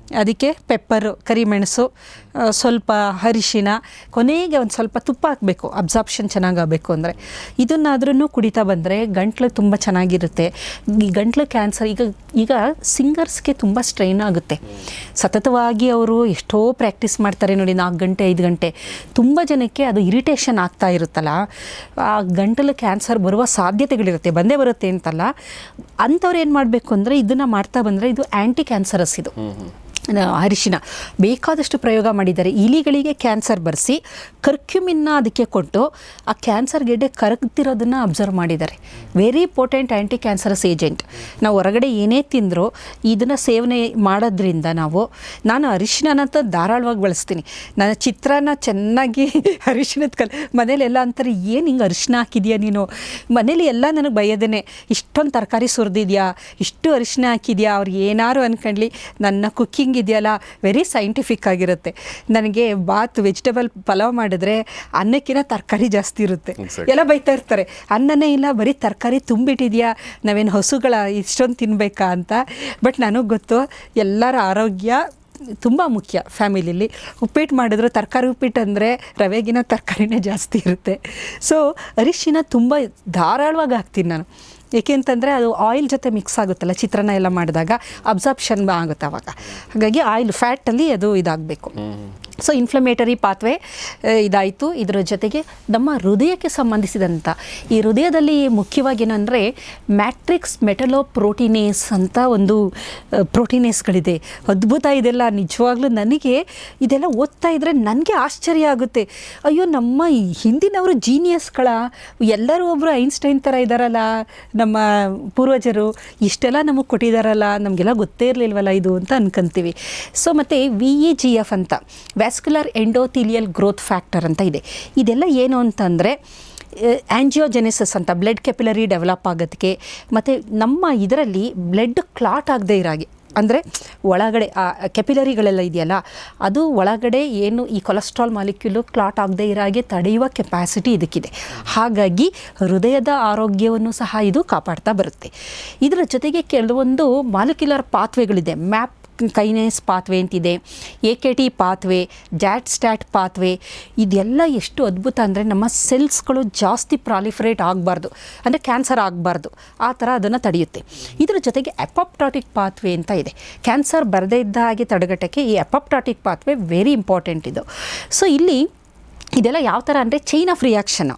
ಅದಕ್ಕೆ ಪೆಪ್ಪರು ಕರಿಮೆಣಸು ಸ್ವಲ್ಪ ಅರಿಶಿನ, ಕೊನೆಗೆ ಒಂದು ಸ್ವಲ್ಪ ತುಪ್ಪ ಹಾಕಬೇಕು ಅಬ್ಸಾರ್ಪ್ಷನ್ ಚೆನ್ನಾಗಾಗಬೇಕು ಅಂದರೆ. ಇದನ್ನಾದ್ರೂ ಕುಡಿತಾ ಬಂದರೆ ಗಂಟ್ಲು ತುಂಬ ಚೆನ್ನಾಗಿರುತ್ತೆ. ಈ ಗಂಟ್ಲು ಕ್ಯಾನ್ಸರ್ ಈಗ ಈಗ ಸಿಂಗರ್ಸ್ಗೆ ತುಂಬ ಸ್ಟ್ರೈನ್ ಆಗುತ್ತೆ. ಸತತವಾಗಿ ಅವರು ಎಷ್ಟೋ ಪ್ರಾಕ್ಟೀಸ್ ಮಾಡ್ತಾರೆ ನೋಡಿ, ನಾಲ್ಕು ಗಂಟೆ, ಐದು ಗಂಟೆ. ತುಂಬ ಜನಕ್ಕೆ ಅದು ಇರಿಟೇಷನ್ ಆಗ್ತಾ ಇರುತ್ತಲ್ಲ. ಆ ಗಂಟಲು ಕ್ಯಾನ್ಸರ್ ಬರುವ ಸಾಧ್ಯತೆಗಳಿರುತ್ತೆ, ಬಂದೇ ಬರುತ್ತೆ ಅಂತಲ್ಲ. ಅಂಥವ್ರು ಏನು ಮಾಡಬೇಕು ಅಂದರೆ, ಇದನ್ನು ಮಾಡ್ತಾ ಬಂದರೆ ಇದು ಆ್ಯಂಟಿ ಕ್ಯಾನ್ಸರಸ್ ಇದು ಅರಿಶಿನ. ಬೇಕಾದಷ್ಟು ಪ್ರಯೋಗ ಮಾಡಿದ್ದಾರೆ ಇಲಿಗಳಿಗೆ ಕ್ಯಾನ್ಸರ್ ಬರೆಸಿ ಕರ್ಕ್ಯುಮಿನ್ನ ಅದಕ್ಕೆ ಕೊಟ್ಟು ಆ ಕ್ಯಾನ್ಸರ್ ಗೆಡ್ಡೆ ಕರಗ್ತಿರೋದನ್ನು ಅಬ್ಸರ್ವ್ ಮಾಡಿದ್ದಾರೆ. ವೆರಿ ಇಂಪಾರ್ಟೆಂಟ್ ಆ್ಯಂಟಿ ಕ್ಯಾನ್ಸರಸ್ ಏಜೆಂಟ್ ನಾವು ಹೊರಗಡೆ ಏನೇ ತಿಂದರೂ ಇದನ್ನು ಸೇವನೆ ಮಾಡೋದ್ರಿಂದ ನಾವು, ನಾನು ಅರಿಶಿನಂತ ಧಾರಾಳವಾಗಿ ಬಳಸ್ತೀನಿ. ನನ್ನ ಚಿತ್ರಾನ್ನ ಚೆನ್ನಾಗಿ (laughs) ಅರಿಶಿನದ ಕಲ್ ಮನೇಲೆಲ್ಲ ಅಂತಾರೆ, ಏನು ಹಿಂಗೆ ಅರಿಶಿನ ಹಾಕಿದ್ಯಾ ನೀನು? ಮನೇಲಿ ಎಲ್ಲ ನನಗೆ ಬೈಯೋದೇನೆ, ಇಷ್ಟೊಂದು ತರಕಾರಿ ಸುರಿದಿದ್ಯಾ? ಇಷ್ಟು ಅರಿಶಿನ ಹಾಕಿದ್ಯಾ? ಅವ್ರು ಏನಾರು ಅನ್ಕೊಂಡ್ಲಿ, ನನ್ನ ಕುಕ್ಕಿಂಗ್ ಇದೆಯಲ್ಲ? ವೆರಿ ಸೈಂಟಿಫಿಕ್ ಆಗಿರುತ್ತೆ. ನನಗೆ ಬಾತ್ ವೆಜಿಟೇಬಲ್ ಪಲಾವ್ ಮಾಡಿದ್ರೆ ಅನ್ನಕ್ಕಿಂತ ತರಕಾರಿ ಜಾಸ್ತಿ ಇರುತ್ತೆ. ಎಲ್ಲ ಬೈತಾ ಇರ್ತಾರೆ. ಅನ್ನನೇ ಇಲ್ಲ ಬರೀ ತರಕಾರಿ ತುಂಬಿಟ್ಟಿದೆಯಾ? ನಾವೇನು ಹಸುಗಳ ಇಷ್ಟೊಂದು ತಿನ್ಬೇಕಾ ಅಂತ? ಬಟ್ ನನಗೆ ಗೊತ್ತು ಎಲ್ಲರ ಆರೋಗ್ಯ ತುಂಬ ಮುಖ್ಯ ಫ್ಯಾಮಿಲಿಲಿ. ಉಪ್ಪಿಟ್ಟು ಮಾಡಿದ್ರೆ ತರಕಾರಿ ಉಪ್ಪಿಟ್ಟು ಅಂದರೆ ರವೆಗಿನ ತರಕಾರಿನೇ ಜಾಸ್ತಿ ಇರುತ್ತೆ. ಸೊ ಅರಿಶಿನ ತುಂಬ ಧಾರಾಳವಾಗಿ ಹಾಕ್ತೀನಿ ನಾನು. ಏಕೆಂತಂದರೆ ಅದು ಆಯಿಲ್ ಜೊತೆ ಮಿಕ್ಸ್ ಆಗುತ್ತಲ್ಲ, ಚಿತ್ರಾನ್ನ ಎಲ್ಲ ಮಾಡಿದಾಗ ಅಬ್ಸಾರ್ಪ್ಷನ್ ಆಗುತ್ತೆ ಅವಾಗ. ಹಾಗಾಗಿ ಆಯಿಲ್ ಫ್ಯಾಟಲ್ಲಿ ಅದು ಇದಾಗಬೇಕು. ಸೊ ಇನ್ಫ್ಲಮೇಟರಿ ಪಾತ್ವೆ ಇದಾಯಿತು. ಇದರ ಜೊತೆಗೆ ನಮ್ಮ ಹೃದಯಕ್ಕೆ ಸಂಬಂಧಿಸಿದಂಥ ಈ ಹೃದಯದಲ್ಲಿ ಮುಖ್ಯವಾಗಿ ಏನಂದರೆ, ಮ್ಯಾಟ್ರಿಕ್ಸ್ ಮೆಟಲೋ ಪ್ರೋಟೀನೇಸ್ ಅಂತ ಒಂದು ಪ್ರೋಟೀನೇಸ್ಗಳಿದೆ. ಅದ್ಭುತ ಇದೆಲ್ಲ. ನಿಜವಾಗ್ಲೂ ನನಗೆ ಇದೆಲ್ಲ ಓದ್ತಾ ಇದ್ದರೆ ನನಗೆ ಆಶ್ಚರ್ಯ ಆಗುತ್ತೆ. ಅಯ್ಯೋ, ನಮ್ಮ ಹಿಂದಿನವರು ಜೀನಿಯಸ್ಗಳ, ಎಲ್ಲರೂ ಒಬ್ಬರು ಐನ್ಸ್ಟೈನ್ ಥರ ಇದ್ದಾರಲ್ಲ ನಮ್ಮ ಪೂರ್ವಜರು, ಇಷ್ಟೆಲ್ಲ ನಮಗೆ ಕೊಟ್ಟಿದ್ದಾರಲ್ಲ ನಮಗೆಲ್ಲ ಗೊತ್ತೇ ಇರಲಿಲ್ವಲ್ಲ ಇದು ಅಂತ ಅನ್ಕೊಂತೀವಿ. ಸೊ ಮತ್ತು ವಿ ಇ ಜಿ ಎಫ್ ಅಂತ. ವ್ಯಾಸ್ಕ್ಯುಲರ್ ಎಂಡೋಥಿಲಿಯಲ್ ಗ್ರೋತ್ ಫ್ಯಾಕ್ಟರ್ ಅಂತ ಇದೆ. ಇದೆಲ್ಲ ಏನು ಅಂತಂದರೆ ಆ್ಯಂಜಿಯೋಜೆನೆಸಿಸ್ ಅಂತ ಬ್ಲಡ್ ಕೆಪಿಲರಿ ಡೆವಲಪ್ ಆಗೋದಕ್ಕೆ ಮತ್ತು ನಮ್ಮ ಇದರಲ್ಲಿ ಬ್ಲಡ್ ಕ್ಲಾಟ್ ಆಗದೆ ಇರಾಗೆ. ಅಂದರೆ ಒಳಗಡೆ, ಆ ಕೆಪಿಲರಿಗಳೆಲ್ಲ ಇದೆಯಲ್ಲ, ಅದು ಒಳಗಡೆ ಏನು ಈ ಕೊಲೆಸ್ಟ್ರಾಲ್ ಮಾಲಿಕ್ಯೂಲು ಕ್ಲಾಟ್ ಆಗದೆ ಇರಾಗೆ ತಡೆಯುವ ಕೆಪಾಸಿಟಿ ಇದಕ್ಕಿದೆ. ಹಾಗಾಗಿ ಹೃದಯದ ಆರೋಗ್ಯವನ್ನು ಸಹ ಇದು ಕಾಪಾಡ್ತಾ ಬರುತ್ತೆ. ಇದರ ಜೊತೆಗೆ ಕೆಲವೊಂದು ಮಾಲಿಕ್ಯುಲರ್ ಪಾತ್ವೆಗಳಿದೆ ಮ್ಯಾಪ್ ಕೈನೇಸ್ ಪಾತ್ವೆ ಅಂತಿದೆ. A K T pathway JAK STAT pathway ಇದೆಲ್ಲ ಎಷ್ಟು ಅದ್ಭುತ ಅಂದರೆ ನಮ್ಮ ಸೆಲ್ಸ್ಗಳು ಜಾಸ್ತಿ ಪ್ರಾಲಿಫರೇಟ್ ಆಗಬಾರ್ದು. ಅಂದರೆ ಕ್ಯಾನ್ಸರ್ ಆಗಬಾರ್ದು. ಆ ಥರ ಅದನ್ನು ತಡೆಯುತ್ತೆ. ಇದರ ಜೊತೆಗೆ ಎಪಪ್ಟಾಟಿಕ್ ಪಾತ್ವೆ ಅಂತ ಇದೆ. ಕ್ಯಾನ್ಸರ್ ಬರದೇ ಇದ್ದ ಹಾಗೆ ತಡೆಗಟ್ಟಕ್ಕೆ ಈ ಅಪಾಪ್ಟಾಟಿಕ್ ಪಾತ್ವೆ ವೆರಿ ಇಂಪಾರ್ಟೆಂಟ್ ಇದು. ಸೊ ಇಲ್ಲಿ ಇದೆಲ್ಲ ಯಾವ ಥರ ಅಂದರೆ ಚೈನ್ ಆಫ್ ರಿಯಾಕ್ಷನ್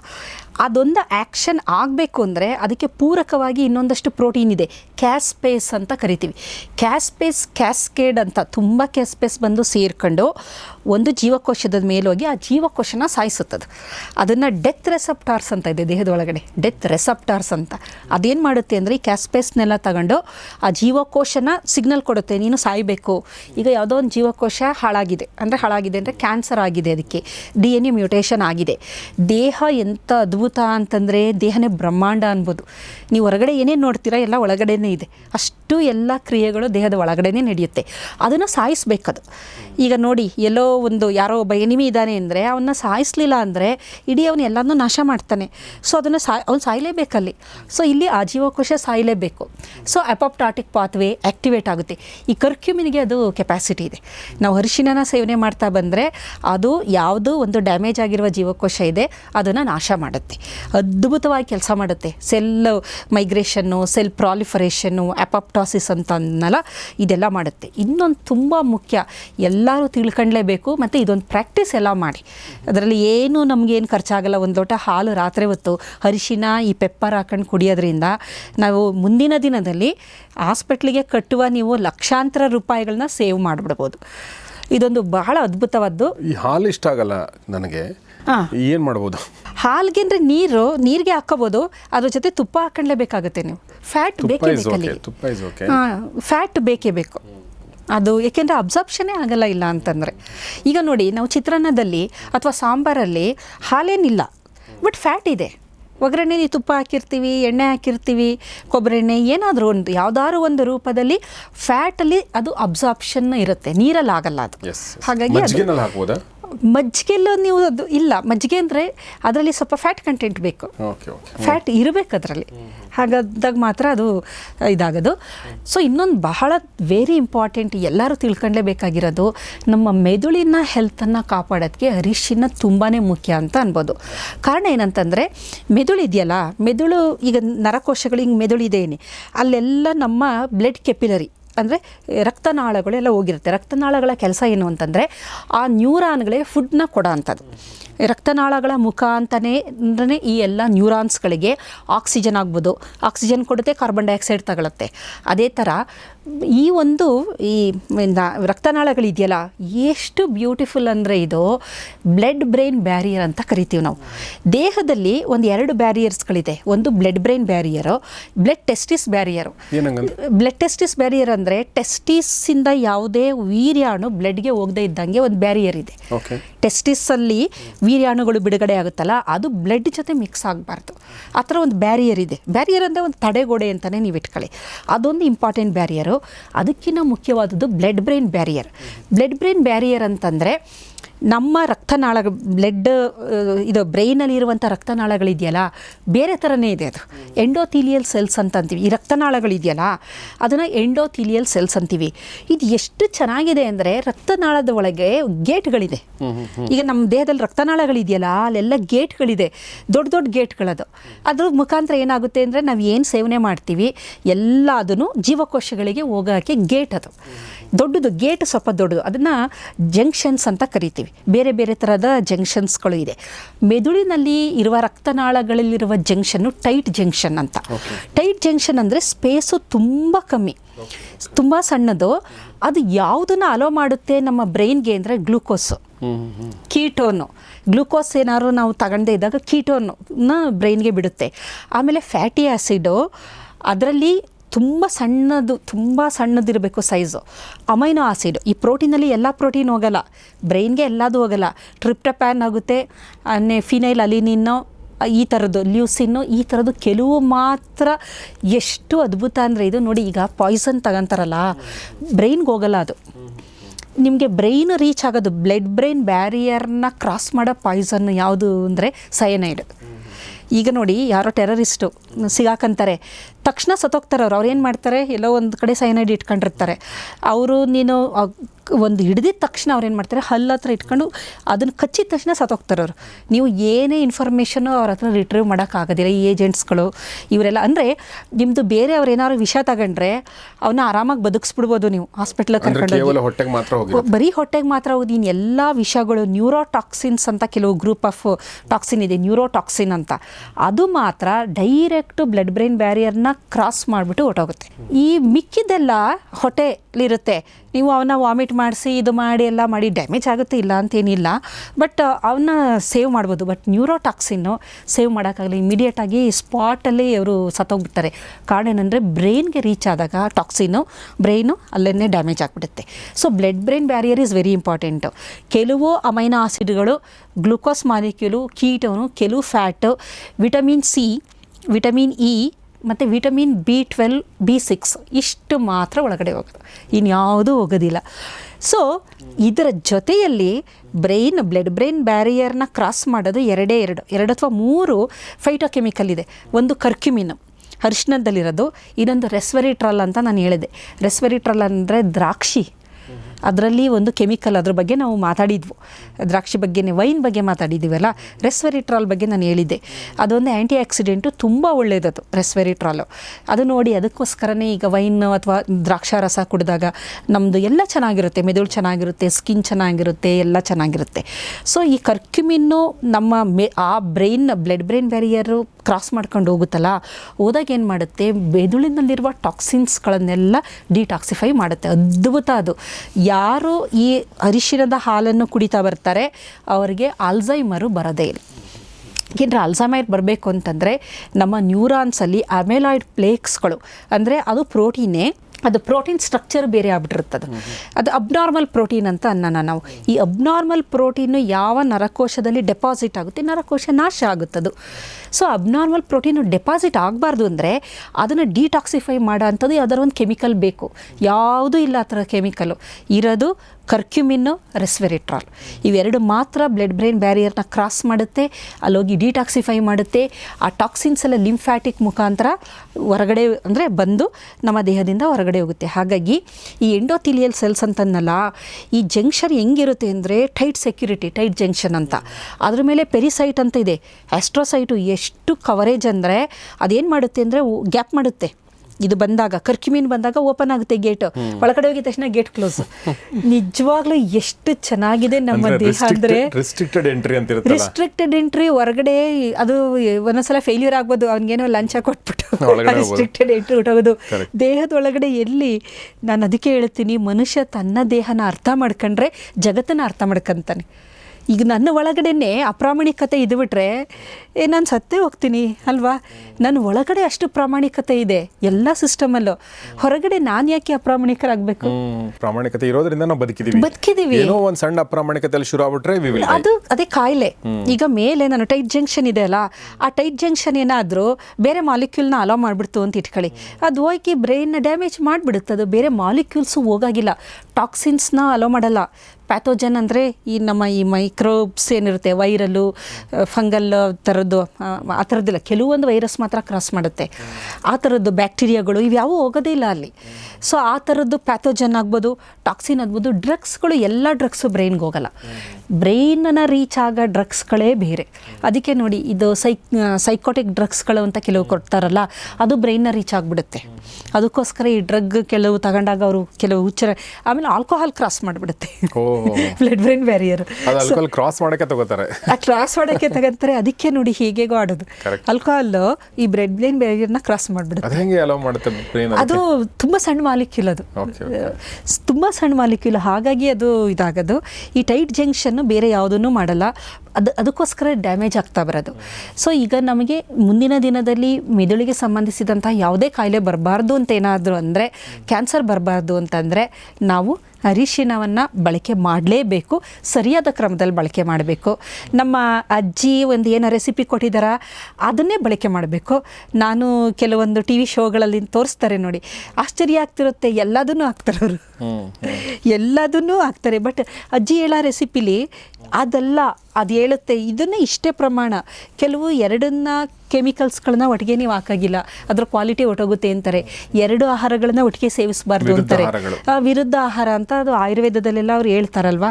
ಅದೊಂದು ಆ್ಯಕ್ಷನ್ ಆಗಬೇಕು ಅಂದರೆ ಅದಕ್ಕೆ ಪೂರಕವಾಗಿ ಇನ್ನೊಂದಷ್ಟು ಪ್ರೋಟೀನ್ ಇದೆ. ಕ್ಯಾಸ್ಪೇಸ್ ಅಂತ ಕರಿತೀವಿ. ಕ್ಯಾಸ್ಪೇಸ್ ಕ್ಯಾಸ್ಕೇಡ್ ಅಂತ ತುಂಬ ಕ್ಯಾಸ್ಪೇಸ್ ಬಂದು ಸೇರ್ಕೊಂಡು ಒಂದು ಜೀವಕೋಶದ ಮೇಲೋಗಿ ಆ ಜೀವಕೋಶನ ಸಾಯಿಸುತ್ತದೆ. ಅದನ್ನು ಡೆತ್ ರೆಸೆಪ್ಟಾರ್ಸ್ ಅಂತ ಇದೆ ದೇಹದ ಒಳಗಡೆ. ಡೆತ್ ರೆಸೆಪ್ಟಾರ್ಸ್ ಅಂತ. ಅದೇನು ಮಾಡುತ್ತೆ ಅಂದರೆ ಈ ಕ್ಯಾಸ್ಪೇಸ್ನೆಲ್ಲ ತಗೊಂಡು ಆ ಜೀವಕೋಶನ ಸಿಗ್ನಲ್ ಕೊಡುತ್ತೆ. ನೀನು ಸಾಯಬೇಕು. ಈಗ ಯಾವುದೋ ಒಂದು ಜೀವಕೋಶ ಹಾಳಾಗಿದೆ. ಅಂದರೆ ಹಾಳಾಗಿದೆ ಅಂದರೆ ಕ್ಯಾನ್ಸರ್ ಆಗಿದೆ ಅದಕ್ಕೆ. ಡಿ ಎನ್ ಎ ಮ್ಯೂಟೇಷನ್ ಆಗಿದೆ. ದೇಹ ಎಂಥ ಅದ್ಭುತ ಅಂತಂದರೆ ದೇಹನೇ ಬ್ರಹ್ಮಾಂಡ ಅನ್ಬೋದು. ನೀವು ಹೊರಗಡೆ ಏನೇನು ನೋಡ್ತೀರಾ ಎಲ್ಲ ಒಳಗಡೆನೇ ಇದೆ. ಅಷ್ಟು ಎಲ್ಲ ಕ್ರಿಯೆಗಳು ದೇಹದ ಒಳಗಡೆನೇ ನಡೆಯುತ್ತೆ. ಅದನ್ನು ಸಾಯಿಸ್ಬೇಕದು. ಈಗ ನೋಡಿ, ಎಲ್ಲೋ ಒಂದು ಯಾರೋ ಒಬ್ಬ ಎನಿಮಿ ಇದ್ದಾನೆ ಅಂದರೆ ಅವನ್ನ ಸಾಯಿಸಲಿಲ್ಲ ಅಂದರೆ ಇಡೀ ಅವನು ಎಲ್ಲನೂ ನಾಶ ಮಾಡ್ತಾನೆ. ಸೊ ಅದನ್ನು ಸಾ ಅವ್ನು ಸಾಯಲೇಬೇಕಲ್ಲಿ. ಸೊ ಇಲ್ಲಿ ಆ ಜೀವಕೋಶ ಸಾಯಲೇಬೇಕು. ಸೊ ಅಪಪ್ಟಾಟಿಕ್ ಪಾತ್ವೇ ಆ್ಯಕ್ಟಿವೇಟ್ ಆಗುತ್ತೆ. ಈ ಕರ್ಕ್ಯೂಮಿನಿಗೆ ಅದು ಕೆಪಾಸಿಟಿ ಇದೆ. ನಾವು ಅರಿಶಿನನ ಸೇವನೆ ಮಾಡ್ತಾ ಬಂದರೆ ಅದು ಯಾವುದೋ ಒಂದು ಡ್ಯಾಮೇಜ್ ಆಗಿರುವ ಜೀವಕೋಶ ಇದೆ, ಅದನ್ನು ನಾಶ ಮಾಡುತ್ತೆ. ಅದ್ಭುತವಾಗಿ ಕೆಲಸ ಮಾಡುತ್ತೆ. ಸೆಲ್ ಮೈಗ್ರೇಷನ್ನು ಸೆಲ್ ಪ್ರಾಲಿಫರೇಷನ್ನು ಅಪಾಪ್ಟಾಸಿಸ್ ಅಂತ ಇದೆಲ್ಲ ಮಾಡುತ್ತೆ. ಇನ್ನೊಂದು ತುಂಬ ಮುಖ್ಯ ಎಲ್ಲರೂ ತಿಳ್ಕೊಳ್ಳೇಬೇಕು ಮತ್ತು ಇದೊಂದು ಪ್ರಾಕ್ಟೀಸ್ ಎಲ್ಲ ಮಾಡಿ. ಅದರಲ್ಲಿ ಏನು ನಮಗೇನು ಖರ್ಚಾಗಲ್ಲ ಒಂದು ಲೋಟ ಹಾಲು ರಾತ್ರಿ ಹೊತ್ತು ಅರಿಶಿನ ಈ ಪೆಪ್ಪರ್ ಹಾಕೊಂಡು ಕುಡಿಯೋದ್ರಿಂದ ನಾವು ಮುಂದಿನ ದಿನದಲ್ಲಿ ಹಾಸ್ಪಿಟ್ಲಿಗೆ ಕಟ್ಟುವ ನೀವು ಲಕ್ಷಾಂತರ ರೂಪಾಯಿಗಳನ್ನ ಸೇವ್ ಮಾಡಿಬಿಡ್ಬೋದು. ಇದೊಂದು ಬಹಳ ಅದ್ಭುತವಾದ್ದು. ಈ ಹಾಲು ಇಷ್ಟ ಆಗಲ್ಲ ನನಗೆ. ಏನು ಮಾಡ್ಬೋದು? ಹಾಲ್ಗೆ ಅಂದರೆ ನೀರು ನೀರಿಗೆ ಹಾಕೋಬೋದು ಅದ್ರ ಜೊತೆ ತುಪ್ಪ ಹಾಕೊಂಡ್ಲೇಬೇಕಾಗುತ್ತೆ ನೀವು. ಫ್ಯಾಟ್ ಬೇಕೇ ಬೇಕಲ್ಲಿ. ಫ್ಯಾಟ್ ಬೇಕೇ ಬೇಕು. ಅದು ಏಕೆಂದರೆ ಅಬ್ಸಾರ್ಪ್ಷನ್ನೇ ಆಗಲ್ಲ ಇಲ್ಲ ಅಂತಂದರೆ. ಈಗ ನೋಡಿ ನಾವು ಚಿತ್ರಾನ್ನದಲ್ಲಿ ಅಥವಾ ಸಾಂಬಾರಲ್ಲಿ ಹಾಲೇನಿಲ್ಲ ಬಟ್ ಫ್ಯಾಟ್ ಇದೆ. ಒಗ್ಗರಣೆಲಿ ತುಪ್ಪ ಹಾಕಿರ್ತೀವಿ ಎಣ್ಣೆ ಹಾಕಿರ್ತೀವಿ ಕೊಬ್ಬರಿ ಎಣ್ಣೆ ಏನಾದರೂ ಒಂದು ಯಾವುದಾದ್ರು ಒಂದು ರೂಪದಲ್ಲಿ ಫ್ಯಾಟಲ್ಲಿ ಅದು ಅಬ್ಸಾರ್ಪ್ಷನ್ ಇರುತ್ತೆ ನೀರಲ್ಲಿ ಆಗಲ್ಲ ಅದು. ಹಾಗಾಗಿ ಮಜ್ಜಿಗೆಲ್ಲ ನೀವು ಅದು ಇಲ್ಲ ಮಜ್ಜಿಗೆ ಅಂದರೆ ಅದರಲ್ಲಿ ಸ್ವಲ್ಪ ಫ್ಯಾಟ್ ಕಂಟೆಂಟ್ ಬೇಕು. ಫ್ಯಾಟ್ ಇರಬೇಕು ಅದರಲ್ಲಿ. ಹಾಗಾದಾಗ ಮಾತ್ರ ಅದು ಇದಾಗೋದು. ಸೊ ಇನ್ನೊಂದು ಬಹಳ ವೆರಿ ಇಂಪಾರ್ಟೆಂಟ್ ಎಲ್ಲರೂ ತಿಳ್ಕೊಳ್ಳೇಬೇಕಾಗಿರೋದು ನಮ್ಮ ಮೆದುಳಿನ ಹೆಲ್ತನ್ನು ಕಾಪಾಡೋದಕ್ಕೆ ಅರಿಶಿನ ತುಂಬಾ ಮುಖ್ಯ ಅಂತ ಅನ್ಬೋದು. ಕಾರಣ ಏನಂತಂದರೆ, ಮೆದುಳು ಇದೆಯಲ್ಲ, ಮೆದುಳು ಈಗ ನರಕೋಶಗಳು ಹಿಂಗೆ ಮೆದುಳಿದೇನೆ, ಅಲ್ಲೆಲ್ಲ ನಮ್ಮ ಬ್ಲಡ್ ಕೆಪಿಲರಿ ಅಂದರೆ ರಕ್ತನಾಳಗಳು ಎಲ್ಲ ಹೋಗಿರುತ್ತೆ. ರಕ್ತನಾಳಗಳ ಕೆಲಸ ಏನು ಅಂತಂದರೆ ಆ ನ್ಯೂರಾನ್ಗಳೇ ಫುಡ್ನ ಕೊಡೋ ಅಂಥದ್ದು. ರಕ್ತನಾಳಗಳ ಮುಖಾಂತನೇ ಈ ಎಲ್ಲ ನ್ಯೂರಾನ್ಸ್ಗಳಿಗೆ ಆಕ್ಸಿಜನ್ ಆಗ್ಬೋದು. ಆಕ್ಸಿಜನ್ ಕೊಡುತ್ತೆ ಕಾರ್ಬನ್ ಡೈಆಕ್ಸೈಡ್ ತಗೊಳುತ್ತೆ. ಅದೇ ಥರ ಈ ಒಂದು ಈ ರಕ್ತನಾಳಗಳಿದೆಯಲ್ಲ ಎಷ್ಟು ಬ್ಯೂಟಿಫುಲ್ ಅಂದರೆ ಇದು ಬ್ಲಡ್ ಬ್ರೈನ್ ಬ್ಯಾರಿಯರ್ ಅಂತ ಕರಿತೀವಿ ನಾವು. ದೇಹದಲ್ಲಿ ಒಂದು ಎರಡು ಬ್ಯಾರಿಯರ್ಸ್ಗಳಿದೆ ಒಂದು blood brain barrier blood testis barrier blood testis barrier ಅಂದರೆ ಟೆಸ್ಟಿಸಿಂದ ಯಾವುದೇ ವೀರ್ಯಾಣು ಬ್ಲಡ್ಗೆ ಹೋಗದೇ ಇದ್ದಂಗೆ ಒಂದು ಬ್ಯಾರಿಯರ್ ಇದೆ. ಟೆಸ್ಟಿಸಲ್ಲಿ ವೀರ್ಯಾಣುಗಳು ಬಿಡುಗಡೆ ಆಗುತ್ತಲ್ಲ ಅದು ಬ್ಲಡ್ ಜೊತೆ ಮಿಕ್ಸ್ ಆಗಬಾರ್ದು. ಆ ಥರ ಒಂದು ಬ್ಯಾರಿಯರ್ ಇದೆ. ಬ್ಯಾರಿಯರ್ ಅಂದರೆ ಒಂದು ತಡೆಗೋಡೆ ಅಂತಲೇ ನೀವು ಇಟ್ಕೊಳ್ಳಿ. ಅದೊಂದು ಇಂಪಾರ್ಟೆಂಟ್ ಬ್ಯಾರಿಯರು ಅದಕ್ಕಿಂತ ಮುಖ್ಯವಾದದ್ದು blood brain barrier blood brain barrier ಅಂತಂದರೆ ನಮ್ಮ ರಕ್ತನಾಳ ಬ್ಲಡ್ ಇದು ಬ್ರೈನಲ್ಲಿರುವಂಥ ರಕ್ತನಾಳಗಳಿದೆಯಲ್ಲ ಬೇರೆ ಥರನೇ ಇದೆ ಅದು. ಎಂಡೋಥೀಲಿಯಲ್ ಸೆಲ್ಸ್ ಅಂತ ಅಂತೀವಿ ಈ ರಕ್ತನಾಳಗಳಿದೆಯಲ್ಲ ಅದನ್ನು ಎಂಡೋಥೀಲಿಯಲ್ ಸೆಲ್ಸ್ ಅಂತೀವಿ. ಇದು ಎಷ್ಟು ಚೆನ್ನಾಗಿದೆ ಅಂದರೆ ರಕ್ತನಾಳದ ಒಳಗೆ ಗೇಟ್ಗಳಿದೆ. ಈಗ ನಮ್ಮ ದೇಹದಲ್ಲಿ ರಕ್ತನಾಳಗಳಿದೆಯಲ್ಲ ಅಲ್ಲೆಲ್ಲ ಗೇಟ್ಗಳಿದೆ. ದೊಡ್ಡ ದೊಡ್ಡ ಗೇಟ್ಗಳದು. ಅದ್ರ ಮುಖಾಂತರ ಏನಾಗುತ್ತೆ ಅಂದರೆ ನಾವು ಏನು ಸೇವನೆ ಮಾಡ್ತೀವಿ ಎಲ್ಲ ಅದನ್ನು ಜೀವಕೋಶಗಳಿಗೆ ಹೋಗೋಕ್ಕೆ ಗೇಟ್ ಅದು. ದೊಡ್ಡದು ಗೇಟ್ ಸ್ವಲ್ಪ ದೊಡ್ಡದು. ಅದನ್ನು ಜಂಕ್ಷನ್ಸ್ ಅಂತ ಕರಿತೀವಿ. ಬೇರೆ ಬೇರೆ ಥರದ ಜಂಕ್ಷನ್ಸ್ಗಳು ಇದೆ. ಮೆದುಳಿನಲ್ಲಿ ಇರುವ ರಕ್ತನಾಳಗಳಲ್ಲಿರುವ ಜಂಕ್ಷನ್ನು ಟೈಟ್ ಜಂಕ್ಷನ್ ಅಂತ. ಟೈಟ್ ಜಂಕ್ಷನ್ ಅಂದರೆ ಸ್ಪೇಸು ತುಂಬ ಕಮ್ಮಿ. ತುಂಬ ಸಣ್ಣದು. ಅದು ಯಾವುದನ್ನು ಅಲೋ ಮಾಡುತ್ತೆ ನಮ್ಮ ಬ್ರೈನ್ಗೆ ಅಂದರೆ ಗ್ಲೂಕೋಸು. ಕೀಟೋನು. ಗ್ಲೂಕೋಸ್ ಏನಾದ್ರು ನಾವು ತಗೊಂಡೇ ಇದ್ದಾಗ ಕೀಟೋನು ಬ್ರೈನ್ಗೆ ಬಿಡುತ್ತೆ. ಆಮೇಲೆ ಫ್ಯಾಟಿ ಆ್ಯಸಿಡು ಅದರಲ್ಲಿ ತುಂಬ ಸಣ್ಣದು, ತುಂಬ ಸಣ್ಣದಿರಬೇಕು ಸೈಜು ಅಮೈನೋ ಆಸಿಡ್, ಈ ಪ್ರೋಟೀನಲ್ಲಿ ಎಲ್ಲ ಪ್ರೋಟೀನ್ ಹೋಗಲ್ಲ. ಬ್ರೈನ್ಗೆ ಎಲ್ಲದೂ ಹೋಗಲ್ಲ. ಟ್ರಿಪ್ಟಪ್ಯಾನ್ ಆಗುತ್ತೆ, ಅನ್ನೇ ಫಿನೈಲ್ ಅಲಿನಿನ್ನು ಈ ಥರದ್ದು ಲ್ಯೂಸಿನ್ನು ಈ ಥರದ್ದು ಕೆಲವು ಮಾತ್ರ ಎಷ್ಟು ಅದ್ಭುತ ಅಂದರೆ ಇದು ನೋಡಿ, ಈಗ ಪಾಯ್ಸನ್ ತಗೊಂತಾರಲ್ಲ, ಬ್ರೈನ್ಗೆ ಹೋಗಲ್ಲ ಅದು. ನಿಮಗೆ ಬ್ರೈನ್ ರೀಚ್ ಆಗೋದು, ಬ್ಲಡ್ ಬ್ರೈನ್ ಬ್ಯಾರಿಯರ್ನ ಕ್ರಾಸ್ ಮಾಡೋ ಪಾಯ್ಸನ್ ಯಾವುದು ಅಂದರೆ ಸಯನೈಡ್ ಈಗ ನೋಡಿ ಯಾರೋ ಟೆರರಿಸ್ಟು ಸಿಗಾಕಂತಾರೆ. ತಕ್ಷಣ ಸತ್ತೋಗ್ತಾರೆ ಅವ್ರು ಅವ್ರು ಏನು ಮಾಡ್ತಾರೆ? ಎಲ್ಲೋ ಒಂದು ಕಡೆ ಸೈನೈಡ್ ಇಟ್ಕೊಂಡಿರ್ತಾರೆ. ಅವರು ನೀನು ಒಂದು ಹಿಡ್ದಿದ ತಕ್ಷಣ ಅವ್ರು ಏನು ಮಾಡ್ತಾರೆ? ಹಲ್ಲ ಹತ್ರ ಇಟ್ಕೊಂಡು ಅದನ್ನು ಕಚ್ಚಿದ ತಕ್ಷಣ ಸತ್ತೋಗ್ತಾರೆ ಅವರು. ನೀವು ಏನೇ ಇನ್ಫಾರ್ಮೇಷನ್ನು ಅವ್ರ ಹತ್ರ ರಿಟ್ರೀವ್ ಮಾಡೋಕ್ಕಾಗೋದಿಲ್ಲ ಈ ಏಜೆಂಟ್ಸ್ಗಳು ಇವರೆಲ್ಲ. ಅಂದರೆ ನಿಮ್ಮದು ಬೇರೆ ಅವ್ರು ಏನಾದ್ರು ವಿಷ ತಗೊಂಡ್ರೆ ಅವನ್ನ ಆರಾಮಾಗಿ ಬದುಕಿಸ್ಬಿಡ್ಬೋದು ನೀವು. ಹಾಸ್ಪಿಟ್ಲಿಗೆ ಕರ್ಕೊಂಡು ಕೇವಲ ಹೊಟ್ಟೆಗೆ ಮಾತ್ರ ಹೋಗಿ ಬರೀ ಹೊಟ್ಟೆಗೆ ಮಾತ್ರ ಹೋಗಿ ಇನ್ನು ಎಲ್ಲ ವಿಷಗಳು ನ್ಯೂರೋಟಾಕ್ಸಿನ್ಸ್ ಅಂತ ಕೆಲವು ಗ್ರೂಪ್ ಆಫ್ ಟಾಕ್ಸಿನ್ ಇದೆ ನ್ಯೂರೋಟಾಕ್ಸಿನ್ ಅಂತ. ಅದು ಮಾತ್ರ ಡೈರೆಕ್ಟ್ ಬ್ಲಡ್ ಬ್ರೈನ್ ಬ್ಯಾರಿಯರ್ನ ಕ್ರಾಸ್ ಮಾಡಿಬಿಟ್ಟು ಹೊಟ್ಟೋಗುತ್ತೆ ಈ ಮಿಕ್ಕಿದೆಲ್ಲ ಹೊಟ್ಟೆಲಿರುತ್ತೆ. ನೀವು ಅವನ್ನ ವಾಮಿಟ್ ಮಾಡಿಸಿ, ಇದು ಮಾಡಿ, ಎಲ್ಲ ಮಾಡಿ ಡ್ಯಾಮೇಜ್ ಆಗುತ್ತೆ ಇಲ್ಲ ಅಂತೇನಿಲ್ಲ. ಬಟ್ ಅವನ್ನ ಸೇವ್ ಮಾಡ್ಬೋದು. ಬಟ್ ನ್ಯೂರೋಟಾಕ್ಸಿನ್ನು ಸೇವ್ ಮಾಡೋಕ್ಕಾಗಲಿ ಇಮಿಡಿಯೇಟಾಗಿ ಸ್ಪಾಟಲ್ಲಿ ಅವರು ಸತ್ತೋಗ್ಬಿಡ್ತಾರೆ. ಕಾರಣ ಏನಂದರೆ ಬ್ರೈನ್ಗೆ ರೀಚ್ ಆದಾಗ ಟಾಕ್ಸಿನ್ನು ಬ್ರೈನು ಅಲ್ಲೇ ಡ್ಯಾಮೇಜ್ ಆಗಿಬಿಡುತ್ತೆ. So blood brain barrier is very important ಕೆಲವು ಅಮೈನೋ ಆಸಿಡ್ಗಳು ಗ್ಲುಕೋಸ್ ಮಾಲಿಕ್ಯೂಲು ಕೀಟೋನು ಕೆಲವು fat vitamin C vitamin E ಮತ್ತು vitamin B twelve, B six ಇಷ್ಟು ಮಾತ್ರ ಒಳಗಡೆ ಹೋಗೋದು ಇನ್ಯಾವುದೂ ಹೋಗೋದಿಲ್ಲ. ಸೊ ಇದರ ಜೊತೆಯಲ್ಲಿ ಬ್ರೈನ್, ಬ್ಲಡ್ ಬ್ರೈನ್ ಬ್ಯಾರಿಯರ್ನ ಕ್ರಾಸ್ ಮಾಡೋದು ಎರಡೇ ಎರಡು ಎರಡು ಅಥವಾ ಮೂರು ಫೈಟೋಕೆಮಿಕಲ್ ಇದೆ. ಒಂದು ಕರ್ಕ್ಯುಮಿನ್, ಅರಿಶಿನದಲ್ಲಿರೋದು, ಇನ್ನೊಂದು ರೆಸ್ವೆರಿಟ್ರಲ್ ಅಂತ ನಾನು ಹೇಳಿದೆ. ರೆಸ್ವೆರಿಟ್ರಲ್ ಅಂದರೆ ದ್ರಾಕ್ಷಿ. ಅದರಲ್ಲಿ ಒಂದು ಕೆಮಿಕಲ್ ಅದ್ರ ಬಗ್ಗೆ ನಾವು ಮಾತಾಡಿದ್ವು. ದ್ರಾಕ್ಷಿ ಬಗ್ಗೆನೇ, ವೈನ್ ಬಗ್ಗೆ ಮಾತಾಡಿದ್ದೀವಲ್ಲ, ರೆಸ್ವೆರಿಟ್ರಾಲ್ ಬಗ್ಗೆ ನಾನು ಹೇಳಿದ್ದೆ. ಅದೊಂದು ಆ್ಯಂಟಿ ಆಕ್ಸಿಡೆಂಟು ತುಂಬ ಒಳ್ಳೆಯದದು ರೆಸ್ವೆರಿಟ್ರಾಲು. ಅದು ನೋಡಿ ಅದಕ್ಕೋಸ್ಕರನೇ ಈಗ ವೈನ್ ಅಥವಾ ದ್ರಾಕ್ಷಾರಸ ಕುಡಿದಾಗ ನಮ್ಮದು ಎಲ್ಲ ಚೆನ್ನಾಗಿರುತ್ತೆ, ಮೆದುಳು ಚೆನ್ನಾಗಿರುತ್ತೆ, ಸ್ಕಿನ್ ಚೆನ್ನಾಗಿರುತ್ತೆ, ಎಲ್ಲ ಚೆನ್ನಾಗಿರುತ್ತೆ. ಸೊ ಈ ಕರ್ಕ್ಯುಮಿನ್ನು ನಮ್ಮ ಮೆ, ಆ brain, blood brain barrier cross ಮಾಡ್ಕೊಂಡು ಹೋಗುತ್ತಲ್ಲ, ಹೋದಾಗ ಏನು ಮಾಡುತ್ತೆ, ಮೆದುಳಿನಲ್ಲಿರುವ ಟಾಕ್ಸಿನ್ಸ್ಗಳನ್ನೆಲ್ಲ ಡಿಟಾಕ್ಸಿಫೈ ಮಾಡುತ್ತೆ. ಅದ್ಭುತ ಅದು. ಯಾರು ಈ ಅರಿಶಿನದ ಹಾಲನ್ನು ಕುಡಿತಾ ಬರ್ತಾರೆ, ಅವರಿಗೆ ಆಲ್ಝೈಮರು ಬರೋದೇ ಇಲ್ಲ. ಏಕೆಂದರೆ ಅಲ್ಝಮೈರ್ ಬರಬೇಕು ಅಂತಂದರೆ ನಮ್ಮ ನ್ಯೂರಾನ್ಸಲ್ಲಿ ಅಮೆಲಾಯ್ಡ್ ಪ್ಲೇಕ್ಸ್ಗಳು, ಅಂದರೆ ಅದು ಪ್ರೋಟೀನೇ, ಅದು ಪ್ರೋಟೀನ್ ಸ್ಟ್ರಕ್ಚರ್ ಬೇರೆ ಆಗ್ಬಿಟ್ಟಿರ್ತದೆ ಅದು ಅಬ್ನಾರ್ಮಲ್ ಪ್ರೋಟೀನ್ ಅಂತ ಅನ್ನೋಣ ನಾವು. ಈ ಅಬ್ನಾರ್ಮಲ್ ಪ್ರೋಟೀನು ಯಾವ ನರಕೋಶದಲ್ಲಿ ಡೆಪಾಸಿಟ್ ಆಗುತ್ತೆ, ನರಕೋಶ ನಾಶ ಆಗುತ್ತದು. ಸೊ ಅಬ್ನಾರ್ಮಲ್ ಪ್ರೋಟೀನು ಡೆಪಾಸಿಟ್ ಆಗಬಾರ್ದು ಅಂದರೆ ಅದನ್ನು ಡಿಟಾಕ್ಸಿಫೈ ಮಾಡೋ ಅಂಥದ್ದು ಒಂದು ಕೆಮಿಕಲ್ ಬೇಕು. ಯಾವುದೂ ಇಲ್ಲ ಆ ಥರ ಕೆಮಿಕಲು ಇರೋದು ಕರ್ಕ್ಯುಮಿನ್ನು ರೆಸ್ವೆರಿಟ್ರಾಲ್ ಇವೆರಡು ಮಾತ್ರ ಬ್ಲಡ್ ಬ್ರೈನ್ ಬ್ಯಾರಿಯರ್ನ ಕ್ರಾಸ್ ಮಾಡುತ್ತೆ, ಅಲ್ಲೋಗಿ ಡಿಟಾಕ್ಸಿಫೈ ಮಾಡುತ್ತೆ. ಆ ಟಾಕ್ಸಿನ್ಸ್ ಎಲ್ಲ ಲಿಂಫ್ಯಾಟಿಕ್ ಮುಖಾಂತರ ಹೊರಗಡೆ ಅಂದರೆ ಬಂದು ನಮ್ಮ ದೇಹದಿಂದ ಹೊರಗಡೆ ಹೋಗುತ್ತೆ. ಹಾಗಾಗಿ ಈ ಎಂಡೋಥಿಲಿಯಲ್ ಸೆಲ್ಸ್ ಅಂತನ್ನಲ್ಲ ಈ ಜಂಕ್ಷನ್ ಹೆಂಗಿರುತ್ತೆ ಅಂದರೆ ಟೈಟ್ ಸೆಕ್ಯೂರಿಟಿ ಟೈಟ್ ಜಂಕ್ಷನ್ ಅಂತ. ಅದ್ರ ಮೇಲೆ ಪೆರಿಸೈಟ್ ಅಂತ ಇದೆ. ಆಸ್ಟ್ರೋಸೈಟು ಎಷ್ಟು ಕವರೇಜ್ ಅಂದರೆ ಅದೇನು ಮಾಡುತ್ತೆ ಅಂದರೆ ಗ್ಯಾಪ್ ಮಾಡುತ್ತೆ. ಇದು ಬಂದಾಗ ಕರ್ಕಿಮೀನ್ ಬಂದಾಗ ಓಪನ್ ಆಗುತ್ತೆ ಗೇಟ್ ಒಳಗಡೆ ಹೋಗಿದ ತಕ್ಷಣ ಗೇಟ್ ಕ್ಲೋಸ್ ನಿಜವಾಗ್ಲೂ ಎಷ್ಟು ಚೆನ್ನಾಗಿದೆ ನಮ್ಮ ದೇಹ ಅಂದ್ರೆ ರಿಸ್ಟ್ರಿಕ್ಟೆಡ್ ಎಂಟ್ರಿ ಅಂತ ರಿಸ್ಟ್ರಿಕ್ಟೆಡ್ ಎಂಟ್ರಿ ಹೊರಗಡೆ ಅದು ಒಂದೊಂದ್ಸಲ ಫೇಲ್ಯೂರ್ ಆಗ್ಬೋದು ಅವ್ನಿಗೇನೋ ಲಂಚ ಕೊಟ್ಬಿಟ್ಟು. ರಿಸ್ಟ್ರಿಕ್ಟೆಡ್ ಎಂಟ್ರಿ ಹೊಟ್ಟೋಗೋದು. ದೇಹದ ಒಳಗಡೆ ಎಲ್ಲಿ ನಾನು ಅದಕ್ಕೆ ಹೇಳ್ತೀನಿ ಮನುಷ್ಯ ತನ್ನ ದೇಹನ ಅರ್ಥ ಮಾಡ್ಕೊಂಡ್ರೆ ಜಗತ್ತನ್ನ ಅರ್ಥ ಮಾಡ್ಕೊಂತಾನೆ. ಈಗ ನನ್ನ ಒಳಗಡೆನೆ ಅಪ್ರಾಮಾಣಿಕತೆ ಇದ್ಬಿಟ್ರೆ ಏ ನಾನು ಸತ್ತೇ ಹೋಗ್ತೀನಿ ಅಲ್ವಾ? ನನ್ನ ಒಳಗಡೆ ಅಷ್ಟು ಪ್ರಾಮಾಣಿಕತೆ ಇದೆ ಎಲ್ಲ ಸಿಸ್ಟಮಲ್ಲೂ ಹೊರಗಡೆ ನಾನು ಯಾಕೆ ಅಪ್ರಾಮಾಣಿಕರಾಗಬೇಕು? ಪ್ರಾಮಾಣಿಕತೆ ಇರೋದ್ರಿಂದ ನಾವು ಬದುಕಿದೀವಿ. ಬದುಕಿದೀವಿ. ಏನೋ ಒಂದು ಸಣ್ಣ ಅಪ್ರಾಮಾಣಿಕತೆಯಲ್ಲಿ ಶುರು ಆಗ್ಬಿಟ್ರೆ. ಅದು ಅದೇ ಕಾಯಿಲೆ. ಈಗ ಮೇಲೆ ನಾನು ಟೈಟ್ ಜಂಕ್ಷನ್ ಇದೆ ಅಲ್ಲ ಆ ಟೈಟ್ ಜಂಕ್ಷನ್ ಏನಾದರೂ ಬೇರೆ ಮಾಲಿಕ್ಯೂಲ್ನ ಅಲೋ ಮಾಡಿಬಿಡ್ತು ಅಂತ ಇಟ್ಕೊಳ್ಳಿ. ಅದು ಹೋಗಿ ಬ್ರೈನ್ನ ಡ್ಯಾಮೇಜ್ ಮಾಡಿಬಿಡುತ್ತೆ ಅದು ಬೇರೆ ಮಾಲಿಕ್ಯೂಲ್ಸು ಹೋಗಾಗಿಲ್ಲ. ಟಾಕ್ಸಿನ್ಸ್ನ ಅಲೋ ಮಾಡಲ್ಲ. ಪ್ಯಾಥೋಜನ್ ಅಂದರೆ ಈ ನಮ್ಮ ಈ ಮೈಕ್ರೋಬ್ಸ್ ಏನಿರುತ್ತೆ ವೈರಲ್ಲು ಫಂಗಲ್ ಥರದ್ದು ಆ, ಥರದ್ದಿಲ್ಲ ಕೆಲವೊಂದು ವೈರಸ್ ಮಾತ್ರ ಕ್ರಾಸ್ ಮಾಡುತ್ತೆ. ಆ ಥರದ್ದು ಬ್ಯಾಕ್ಟೀರಿಯಾಗಳು ಇವ್ಯಾವೂ ಹೋಗೋದೇ ಇಲ್ಲ ಅಲ್ಲಿ. ಸೊ ಆ ಥರದ್ದು ಪ್ಯಾಥೋಜನ್ ಆಗ್ಬೋದು ಟಾಕ್ಸಿನ್ ಆಗ್ಬೋದು ಡ್ರಗ್ಸ್ಗಳು ಎಲ್ಲ ಡ್ರಗ್ಸು ಬ್ರೈನ್ಗೆ ಹೋಗಲ್ಲ. ಬ್ರೈನನ್ನು ರೀಚ್ ಆಗೋ ಡ್ರಗ್ಸ್ಗಳೇ ಬೇರೆ. ಅದಕ್ಕೆ ನೋಡಿ ಇದು ಸೈಕ್ ಸೈಕೋಟಿಕ್ ಡ್ರಗ್ಸ್ಗಳು ಅಂತ ಕೆಲವು ಕೊಡ್ತಾರಲ್ಲ ಅದು ಬ್ರೈನ್ನ ರೀಚ್ ಆಗಿಬಿಡುತ್ತೆ. ಅದಕ್ಕೋಸ್ಕರ ಈ ಡ್ರಗ್ ಕೆಲವು ತಗೊಂಡಾಗ ಅವರು ಕೆಲವು ಹುಚ್ಚರ ಆಮೇಲೆ ಆಲ್ಕೋಹಾಲ್ ಕ್ರಾಸ್ ಮಾಡಿಬಿಡುತ್ತೆ. ಬ್ಲಡ್ ಬ್ರೈನ್ ಬ್ಯಾರಿಯರ್ ಕ್ರಾಸ್ ಮಾಡಕ್ಕೆ ತಗೋತಾರೆ. ಆ ಕ್ರಾಸ್ ಮಾಡಕ್ಕೆ ತಗೋತಾರೆ ಅದಕ್ಕೆ ನೋಡಿ ಹೀಗೆ ಆಡೋದು. ಅಲ್ಕೋಹಾಲ್ ಆಲ್ಕೋಹಾಲ್ ಈ ಬ್ಲಡ್ ಬ್ರೈನ್ನ ಕ್ರಾಸ್ ಮಾಡ್ಬಿಡುತ್ತೆ. ಅದ್ ತುಂಬಾ ಸಣ್ಣ ಮಾಲಿಕ್ಯೂಲ್ ಅದು. ತುಂಬ ಸಣ್ಣ ಮಾಲಿಕ್ಯೂಲ್ ಹಾಗಾಗಿ ಅದು ಇದಾಗದು. ಈ ಟೈಟ್ ಜಂಕ್ಷನ್ ಬೇರೆ ಯಾವುದನ್ನು ಮಾಡಲ್ಲ. ಅದು ಅದಕ್ಕೋಸ್ಕರ ಡ್ಯಾಮೇಜ್ ಆಗ್ತಾ ಬರೋದು. ಸೊ ಈಗ ನಮಗೆ ಮುಂದಿನ ದಿನದಲ್ಲಿ ಮೆದುಳಿಗೆ ಸಂಬಂಧಿಸಿದಂಥ ಯಾವುದೇ ಕಾಯಿಲೆ ಬರಬಾರ್ದು ಅಂತ ಏನಾದರೂ ಅಂದರೆ ಕ್ಯಾನ್ಸರ್ ಬರಬಾರ್ದು ಅಂತಂದರೆ ನಾವು ಅರಿಶಿನವನ್ನು ಬಳಕೆ ಮಾಡಲೇಬೇಕು ಸರಿಯಾದ ಕ್ರಮದಲ್ಲಿ ಬಳಕೆ ಮಾಡಬೇಕು. ನಮ್ಮ ಅಜ್ಜಿ ಒಂದು ಏನು ರೆಸಿಪಿ ಕೊಟ್ಟಿದ್ದಾರ ಅದನ್ನೇ ಬಳಕೆ ಮಾಡಬೇಕು. ನಾನು ಕೆಲವೊಂದು ಟಿ ವಿ ಶೋಗಳಲ್ಲಿ ತೋರಿಸ್ತಾರೆ ನೋಡಿ. ಆಶ್ಚರ್ಯ ಆಗ್ತಿರುತ್ತೆ ಎಲ್ಲದನ್ನೂ ಹಾಕ್ತಾರೆ ಅವರು. ಎಲ್ಲದನ್ನೂ ಹಾಕ್ತಾರೆ. ಬಟ್ ಅಜ್ಜಿ ಹೇಳೋ ರೆಸಿಪಿಲಿ ಅದಲ್ಲ ಅದು ಹೇಳುತ್ತೆ ಇದನ್ನೇ ಇಷ್ಟೇ ಪ್ರಮಾಣ. ಕೆಲವು ಎರಡನ್ನ ಕೆಮಿಕಲ್ಸ್ಗಳನ್ನ ಒಟ್ಟಿಗೆ ನೀವು ಹಾಕಾಗಿಲ್ಲ. ಅದರ ಕ್ವಾಲಿಟಿ ಒಟ್ಟೋಗುತ್ತೆ ಅಂತಾರೆ. ಎರಡು ಆಹಾರಗಳನ್ನ ಒಟ್ಟಿಗೆ ಸೇವಿಸಬಾರ್ದು ಅಂತಾರೆ. ಆ, ವಿರುದ್ಧ ಆಹಾರ ಅಂತ ಅದು ಆಯುರ್ವೇದದಲ್ಲೆಲ್ಲ ಅವ್ರು ಹೇಳ್ತಾರಲ್ವ?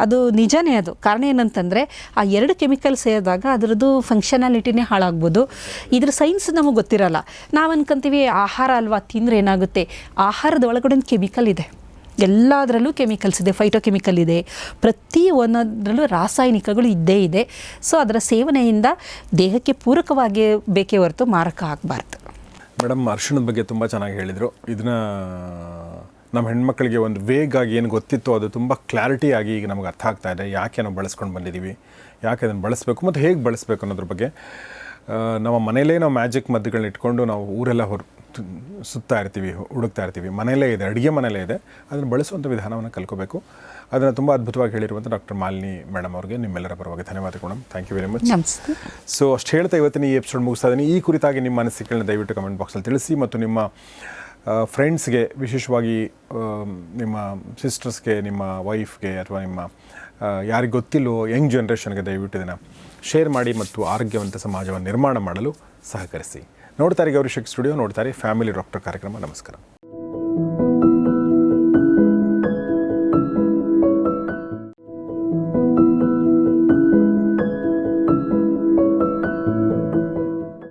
ಅದು ನಿಜನೇ ಅದು. ಕಾರಣ ಏನಂತಂದರೆ ಆ ಎರಡು ಕೆಮಿಕಲ್ ಸೇರಿದಾಗ ಅದರದ್ದು ಫಂಕ್ಷನಾಲಿಟಿನೇ ಹಾಳಾಗ್ಬೋದು. ಇದ್ರ ಸೈನ್ಸ್ ನಮಗೆ ಗೊತ್ತಿರಲ್ಲ. ನಾವು ಅನ್ಕೊಂತೀವಿ ಆಹಾರ ಅಲ್ವಾ ತಿಂದರೆ ಏನಾಗುತ್ತೆ? ಆಹಾರದ ಒಳಗಡೆ ಒಂದು ಕೆಮಿಕಲ್ ಇದೆ. ಎಲ್ಲದರಲ್ಲೂ ಕೆಮಿಕಲ್ಸ್ ಇದೆ ಫೈಟೋಕೆಮಿಕಲ್ ಇದೆ. ಪ್ರತಿ ಒಂದರಲ್ಲೂ ರಾಸಾಯನಿಕಗಳು ಇದ್ದೇ ಇದೆ. ಸೊ ಅದರ ಸೇವನೆಯಿಂದ ದೇಹಕ್ಕೆ ಪೂರಕವಾಗಿ ಬೇಕೇ ಹೊರತು ಮಾರಕ ಆಗಬಾರ್ದು. ಮೇಡಮ್, ಅರ್ಶಿಣದ ಬಗ್ಗೆ ತುಂಬ ಚೆನ್ನಾಗಿ ಹೇಳಿದರು. ಇದನ್ನ ನಮ್ಮ ಹೆಣ್ಮಕ್ಳಿಗೆ ಒಂದು ವೇಗಾಗಿ ಏನು ಗೊತ್ತಿತ್ತು ಅದು ತುಂಬ ಕ್ಲಾರಿಟಿ ಆಗಿ ಈಗ ನಮಗೆ ಅರ್ಥ ಆಗ್ತಾ ಇದೆ. ಯಾಕೆ ನಾವು ಬಳಸ್ಕೊಂಡು ಬಂದಿದ್ದೀವಿ ಯಾಕೆ ಅದನ್ನು ಬಳಸಬೇಕು? ಮತ್ತು ಹೇಗೆ ಬಳಸಬೇಕು ಅನ್ನೋದ್ರ ಬಗ್ಗೆ? ನಮ್ಮ ಮನೆಯಲ್ಲೇ ನಾವು ಮ್ಯಾಜಿಕ್ ಮದ್ದುಗಳನ್ನ ಇಟ್ಕೊಂಡು ನಾವು ಊರೆಲ್ಲ ಹೊರ ಸುತ್ತಾ ಇರ್ತೀವಿ ಹುಡುಕ್ತಾ ಇರ್ತೀವಿ. ಮನೆಯಲ್ಲೇ ಇದೆ ಅಡುಗೆ ಮನೆಯಲ್ಲೇ ಇದೆ. ಅದನ್ನು ಬಳಸುವಂಥ ವಿಧಾನವನ್ನು ಕಲ್ಕೋಬೇಕು ಅದನ್ನು ತುಂಬ ಅದ್ಭುತವಾಗಿ ಹೇಳಿರುವಂಥ ಡಾಕ್ಟರ್ ಮಾಲಿನಿ ಮೇಡಮ್ ಅವ್ರಿಗೆ ನಿಮ್ಮೆಲ್ಲರ ಪರವಾಗಿ ಧನ್ಯವಾದಗಳು thank you very much so ಅಷ್ಟು ಹೇಳ್ತಾ ಇವತ್ತಿನ ಈ ಎಪಿಸೋಡ್ ಮುಗಿಸ್ತಾ ಇದ್ದೀನಿ ಈ ಕುರಿತಾಗಿ ನಿಮ್ಮ ಅನಿಸಿಕೆಗಳನ್ನ ದಯವಿಟ್ಟು ಕಮೆಂಟ್ ಬಾಕ್ಸಲ್ಲಿ ತಿಳಿಸಿ ಮತ್ತು ನಿಮ್ಮ ಫ್ರೆಂಡ್ಸ್ಗೆ ವಿಶೇಷವಾಗಿ ನಿಮ್ಮ ಸಿಸ್ಟರ್ಸ್ಗೆ ನಿಮ್ಮ ವೈಫ್ಗೆ ಅಥವಾ ನಿಮ್ಮ ಯಾರಿಗೆ ಗೊತ್ತಿಲ್ಲೋ ಯಂಗ್ ಜನ್ರೇಷನ್ಗೆ ದಯವಿಟ್ಟು ಇದನ್ನು ಶೇರ್ ಮಾಡಿ ಮತ್ತು ಆರೋಗ್ಯವಂತ ಸಮಾಜವನ್ನು ನಿರ್ಮಾಣ ಮಾಡಲು ಸಹಕರಿಸಿ. ನೋಡ್ತಾರೆ ಗೌರಿಶಕ್ ಸ್ಟುಡಿಯೋ ನೋಡ್ತಾರೆ. ಫ್ಯಾಮಿಲಿ ಡಾಕ್ಟರ್ ಕಾರ್ಯಕ್ರಮ. ನಮಸ್ಕಾರ.